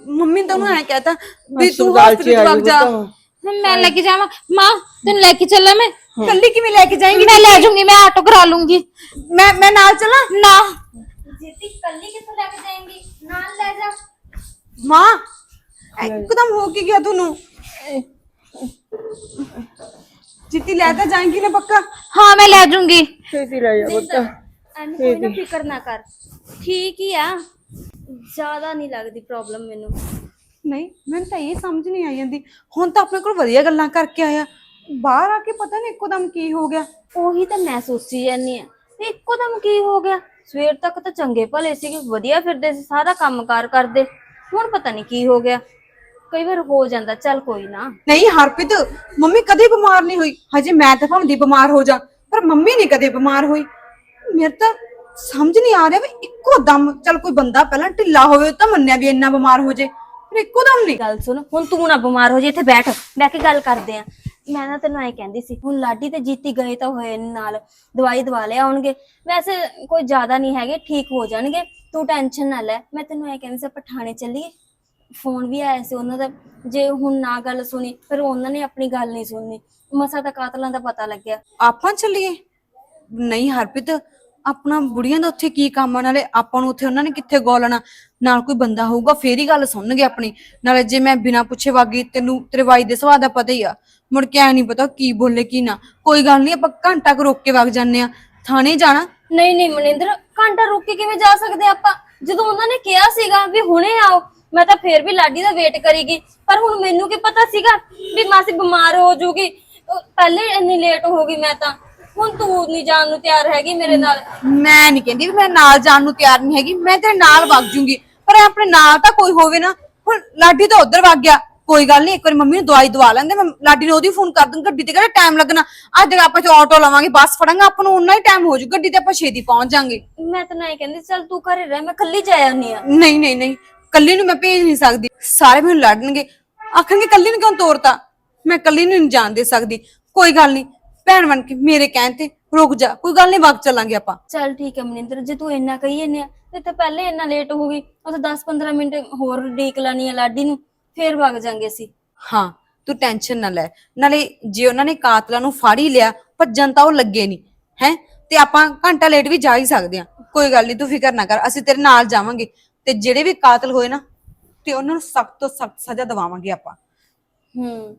ਮੰਮੀ ਨੇ ਤੁਹਾਨੂੰ ਐ ਕਹਿਤਾ ਵੀ ਤੂੰ ਹਸਪਤਾਲ 'ਚ ਹਸਪੀਟਲ ਆ ਵਗ ਜਾ ਪੁੱਤ। ਮੈਂ ਲੈ ਕੇ ਜਾਵਾਂ ਮਾਂ ਤੈਨੂੰ ਲੈ ਕੇ ਚੱਲਾਂ ਮੈਂ ਕੱਲੀ ਕਿਵੇਂ ਲੈ ਕੇ ਜਾਏਂਗੀ ਮੈਂ ਲੈ ਜਾਊਂਗੀ ਮੈਂ ਆਟੋ ਕਰਾ ਲੂੰਗੀ ਮੈਂ ਮੈਂ ਨਾਲ ਚਲਾਂ ਨਾ ਜੀਤੀ ਕੱਲੀ ਕਿੱਥੋਂ ਲੈ ਕੇ ਜਾਏਂਗੀ ਨਾਲ ਲੈ ਜਾ ਮਾਂ ਐ ਇੱਕਦਮ ਹੋ ਕੀ ਗਿਆ ਤੁਹਾਨੂੰ ਜਿੱਤੀ ਲੈ ਤਾਂ ਜਾਏਂਗੀ ਨਾ ਪੱਕਾ ਹਾਂ ਮੈਂ ਲੈ ਜਾਊਂਗੀ ਛੇਤੀ ਲੈ ਜਾ ਪੁੱਤ ਜ਼ਿਆਦਾ ਨਹੀਂ ਲੱਗਦੀ ਪ੍ਰੋਬਲਮ ਮੈਨੂੰ। ਨਹੀਂ ਮੈਨੂੰ ਤਾਂ ਇਹ ਸਮਝ ਨਹੀਂ ਆਈ ਜਾਂਦੀ। ਹੁਣ ਤਾਂ ਆਪਣੇ ਕੋਲ ਵਧੀਆ ਗੱਲਾਂ ਕਰਕੇ ਆਇਆ। ਬਾਹਰ ਆ ਕੇ ਪਤਾ ਨਹੀਂ ਇੱਕਦਮ ਕੀ ਹੋ ਗਿਆ। ਉਹੀ ਤਾਂ ਮੈਂ ਸੋਚੀ ਜਾਂਦੀ ਆ ਵੀ ਇੱਕੋ ਦਮ ਕੀ ਹੋ ਗਿਆ? ਸਵੇਰ ਤੱਕ ਤਾਂ ਚੰਗੇ ਭਲੇ ਸੀਗੇ ਵਧੀਆ ਫਿਰਦੇ ਸੀ ਸਾਰਾ ਕੰਮਕਾਰ ਕਰਦੇ। ਹੁਣ ਪਤਾ ਨਹੀਂ ਕੀ ਹੋ ਗਿਆ। ਕਈ ਵਾਰ ਹੋ ਜਾਂਦਾ ਚੱਲ ਕੋਈ ਨਾ। ਨਹੀਂ ਹਰਪ੍ਰੀਤ ਮੰਮੀ ਕਦੇ ਬਿਮਾਰ ਨਹੀਂ ਹੋਈ। ਹਜੇ ਮੈਂ ਤਾਂ ਭਾਵੇਂ ਦੀ ਬਿਮਾਰ ਹੋ ਜਾ ਪਰ ਮੰਮੀ ਨਹੀਂ ਕਦੇ ਬਿਮਾਰ ਹੋਈ। ਮੇਰੇ ਤਾਂ ਸਮਝ ਨਹੀਂ ਆ ਰਿਹਾ ਵੀ ਇੱਕੋ ਦਮ ਚਲ ਕੋਈ ਬੰਦਾ ਪਹਿਲਾਂ ਢਿੱਲਾ ਹੋਵੇ ਤਾਂ ਮੰਨਿਆ ਵੀ ਇੰਨਾ ਬਿਮਾਰ ਹੋ ਜੇ ਪਰ ਇੱਕੋ ਦਮ ਨਹੀਂ। ਗੱਲ ਸੁਣ ਹੁਣ ਤੂੰ ਨਾ ਬਿਮਾਰ ਹੋ ਜੇ ਇੱਥੇ ਬੈਠ ਬਹਿ ਕੇ ਗੱਲ ਕਰਦੇ ਆ। ਮੈਂ ਨਾ ਤੈਨੂੰ ਐ ਕਹਿੰਦੀ ਸੀ ਹੁਣ ਲਾਡੀ ਤੇ ਜੀਤੀ ਗਏ ਤਾਂ ਹੋਏ ਨੇ ਨਾਲ ਦਵਾਈ ਦਵਾ ਲਿਆ ਆਉਣਗੇ। ਵੈਸੇ ਕੋਈ ਜ਼ਿਆਦਾ ਨਹੀਂ ਹੈਗੇ ਠੀਕ ਹੋ ਜਾਣਗੇ ਤੂੰ ਟੈਨਸ਼ਨ ਨਾ ਲੈ। ਮੈਂ ਤੈਨੂੰ ਐ ਕਹਿੰਦੀ ਸੀ ਆਪਾਂ ਥਾਣੇ ਚੱਲੀਏ। ਫੋਨ ਵੀ ਆਇਆ ਸੀ ਉਹਨਾਂ ਦਾ ਜੇ ਹੁਣ ਨਾ ਗੱਲ ਸੁਣੀ ਫਿਰ ਉਹਨਾਂ ਨੇ ਆਪਣੀ ਗੱਲ ਨਹੀਂ ਸੁਣਨੀ। ਮਸਾ ਤਾਂ ਕਾਤਲਾਂ ਦਾ ਪਤਾ ਲੱਗਿਆ। ਆਪਾਂ ਚੱਲੀਏ? ਨਹੀਂ ਹਰਪ੍ਰੀਤ ਆਪਣਾ ਬੁੜੀਆਂ ਦਾ ਉੱਥੇ ਕੀ ਕੰਮ ਆ? ਨਾਲੇ ਆਪਾਂ ਨੂੰ ਉੱਥੇ ਉਹਨਾਂ ਨੇ ਕਿੱਥੇ ਗੋਲਣਾ ਨਾਲ ਕੋਈ ਬੰਦਾ ਹੋਊਗਾ, ਫੇਰ ਹੀ ਗੱਲ ਸੁਣਨਗੇ ਆਪਣੀ। ਨਾਲੇ ਜੇ ਮੈਂ ਬਿਨਾਂ ਪੁੱਛੇ ਵਾਗੀ ਤੈਨੂੰ ਤੇਰੇ ਵਾਈ ਦੇ ਸੁਭਾਅ ਦਾ ਪਤਾ ਹੀ ਆ। ਮੁੜ ਕੇ ਐ ਨਹੀਂ ਪਤਾ ਕੀ ਬੋਲੇ, ਕੀ ਨਾ। ਕੋਈ ਗੱਲ ਨਹੀਂ ਆਪਾਂ ਘੰਟਾ ਕੁ ਰੋਕ ਕੇ ਵਗ ਜਾਂਦੇ ਆ ਥਾਣੇ ਜਾਣਾ? ਨਹੀਂ ਨਹੀਂ ਮਨਿੰਦਰ, ਘੰਟਾ ਰੁਕ ਕੇ ਕਿਵੇਂ ਜਾ ਸਕਦੇ ਆਪਾਂ? ਜਦੋਂ ਉਹਨਾਂ ਨੇ ਕਿਹਾ ਸੀਗਾ ਵੀ ਹੁਣੇ ਆਓ, ਮੈਂ ਤਾਂ ਫੇਰ ਵੀ ਲਾਡੀ ਦਾ ਵੇਟ ਕਰੀਗੀ ਪਰ ਹੁਣ ਮੈਨੂੰ ਕੀ ਪਤਾ ਸੀਗਾ ਵੀ ਮਾਸੀ ਬਿਮਾਰ ਹੋ ਜਾਊਗੀ ਪਹਿਲੇ ਇੰਨੀ ਲੇਟ ਹੋ ਗਈ ਮੈਂ ਤਾਂ। ਹੁਣ ਤੂੰ ਨਹੀਂ ਜਾਣ ਨੂੰ ਤਿਆਰ ਹੈਗੀ ਮੇਰੇ ਨਾਲ? ਮੈਂ ਨਹੀਂ ਕਹਿੰਦੀ ਵੀ ਮੈਂ ਨਾਲ ਜਾਣ ਨੂੰ ਤਿਆਰ ਨਹੀਂ ਹੈਗੀ। ਮੈਂ ਤੇਰੇ ਨਾਲ ਵਗ ਜੂੰਗੀ। ਪਰ ਆਪਣੇ ਨਾਲ ਤਾਂ ਕੋਈ ਹੋਵੇ ਨਾ। ਹੁਣ ਲਾਡੀ ਤਾਂ ਉਧਰ ਵਗ ਗਿਆ। ਕੋਈ ਗੱਲ ਨਹੀਂ ਇੱਕ ਵਾਰੀ ਮੰਮੀ ਨੂੰ ਦਵਾਈ ਦਵਾ ਲੈਂਦੇ। ਮੈਂ ਲਾਡੀ ਨੂੰ ਉਹਦੀ ਫੋਨ ਕਰ ਦੂੰ ਗੱਡੀ ਤੇ ਕਿਹੜਾ ਟਾਈਮ ਲੱਗਣਾ? ਅੱਜ ਤੱਕ ਆਪਾਂ ਚ ਆਟੋ ਲਵਾਂਗੇ ਬੱਸ ਫੜਾਂਗੇ। ਆਪਾਂ ਨੂੰ ਉਨਾ ਹੀ ਟਾਈਮ ਹੋ ਜੂ। ਗੱਡੀ ਤੇ ਆਪਾਂ ਛੇਤੀ ਪਹੁੰਚ ਜਾਾਂਗੇ। ਮੈਂ ਤਾਂ ਨਹੀਂ ਕਹਿੰਦੀ ਚੱਲ ਤੂੰ ਘਰੇ ਰਹਿ ਮੈਂ ਇਕੱਲੀ ਜਾ ਆਉਂਦੀ ਆ ਨਹੀਂ ਨਹੀਂ ਨਹੀਂ। ਕੱਲੀ ਨੂੰ ਮੈਂ ਭੇਜ ਨਹੀਂ ਸਕਦੀ। ਸਾਰੇ ਮੈਨੂੰ ਲੜਨਗੇ। ਆਖਣਗੇ ਕੱਲੀ ਨੂੰ ਕਿਉਂ ਤੋਰਤਾ? ਮੈਂ ਕੱਲੀ ਨੂੰ ਨਹੀਂ ਜਾਣ ਦੇ ਸਕਦੀ। ਕੋਈ ਗੱਲ ਨਹੀਂ। ਭੈਣ ਬਣ ਕੇ ਮੇਰੇ ਕਹਿਣ ਤੇ ਰੁਕ ਜਾ ਕੋਈ ਗੱਲ ਨਹੀਂ ਵਕਤ ਚੱਲਾਂਗੇ ਆਪਾਂ। ਚੱਲ ਠੀਕ ਹੈ ਮਨਿੰਦਰ ਜੇ ਤੂੰ ਇੰਨਾ ਕਹੀ ਜੰਨੇ ਆ ਤੇ ਤਾਂ ਪਹਿਲੇ ਇੰਨਾ ਲੇਟ ਹੋ ਗਈ। ਉਹ ਤਾਂ 10-15 ਮਿੰਟ ਹੋਰ ਡੀਕ ਲਾਣੀ ਆ ਲਾਡੀ ਨੂੰ ਫੇਰ ਵਗ ਜਾਾਂਗੇ ਅਸੀਂ। ਹਾਂ ਤੂੰ ਟੈਨਸ਼ਨ ਨਾ ਲੈ। ਨਾਲੇ ਜੇ ਉਹਨਾਂ ਨੇ ਕਾਤਲਾਂ ਨੂੰ ਫੜ ਹੀ ਲਿਆ ਭੱਜਣ ਤਾਂ ਉਹ ਲੱਗੇ ਨਹੀਂ ਹੈ? ਤੇ ਆਪਾਂ ਘੰਟਾ ਲੇਟ ਵੀ ਜਾ ਹੀ ਸਕਦੇ ਆ ਕੋਈ ਗੱਲ ਨਹੀਂ ਤੂੰ ਫਿਕਰ ਨਾ ਕਰ ਅਸੀਂ ਤੇਰੇ ਨਾਲ ਜਾਵਾਂਗੇ। ਤੇ ਜਿਹੜੇ ਵੀ ਕਾਤਲ ਹੋਏ ਨਾ ਤੇ ਉਹਨਾਂ ਨੂੰ ਸਖਤ ਤੋਂ ਸਖਤ ਸਜ਼ਾ ਦਿਵਾਵਾਂਗੇ ਆਪਾਂ। ਹੂੰ।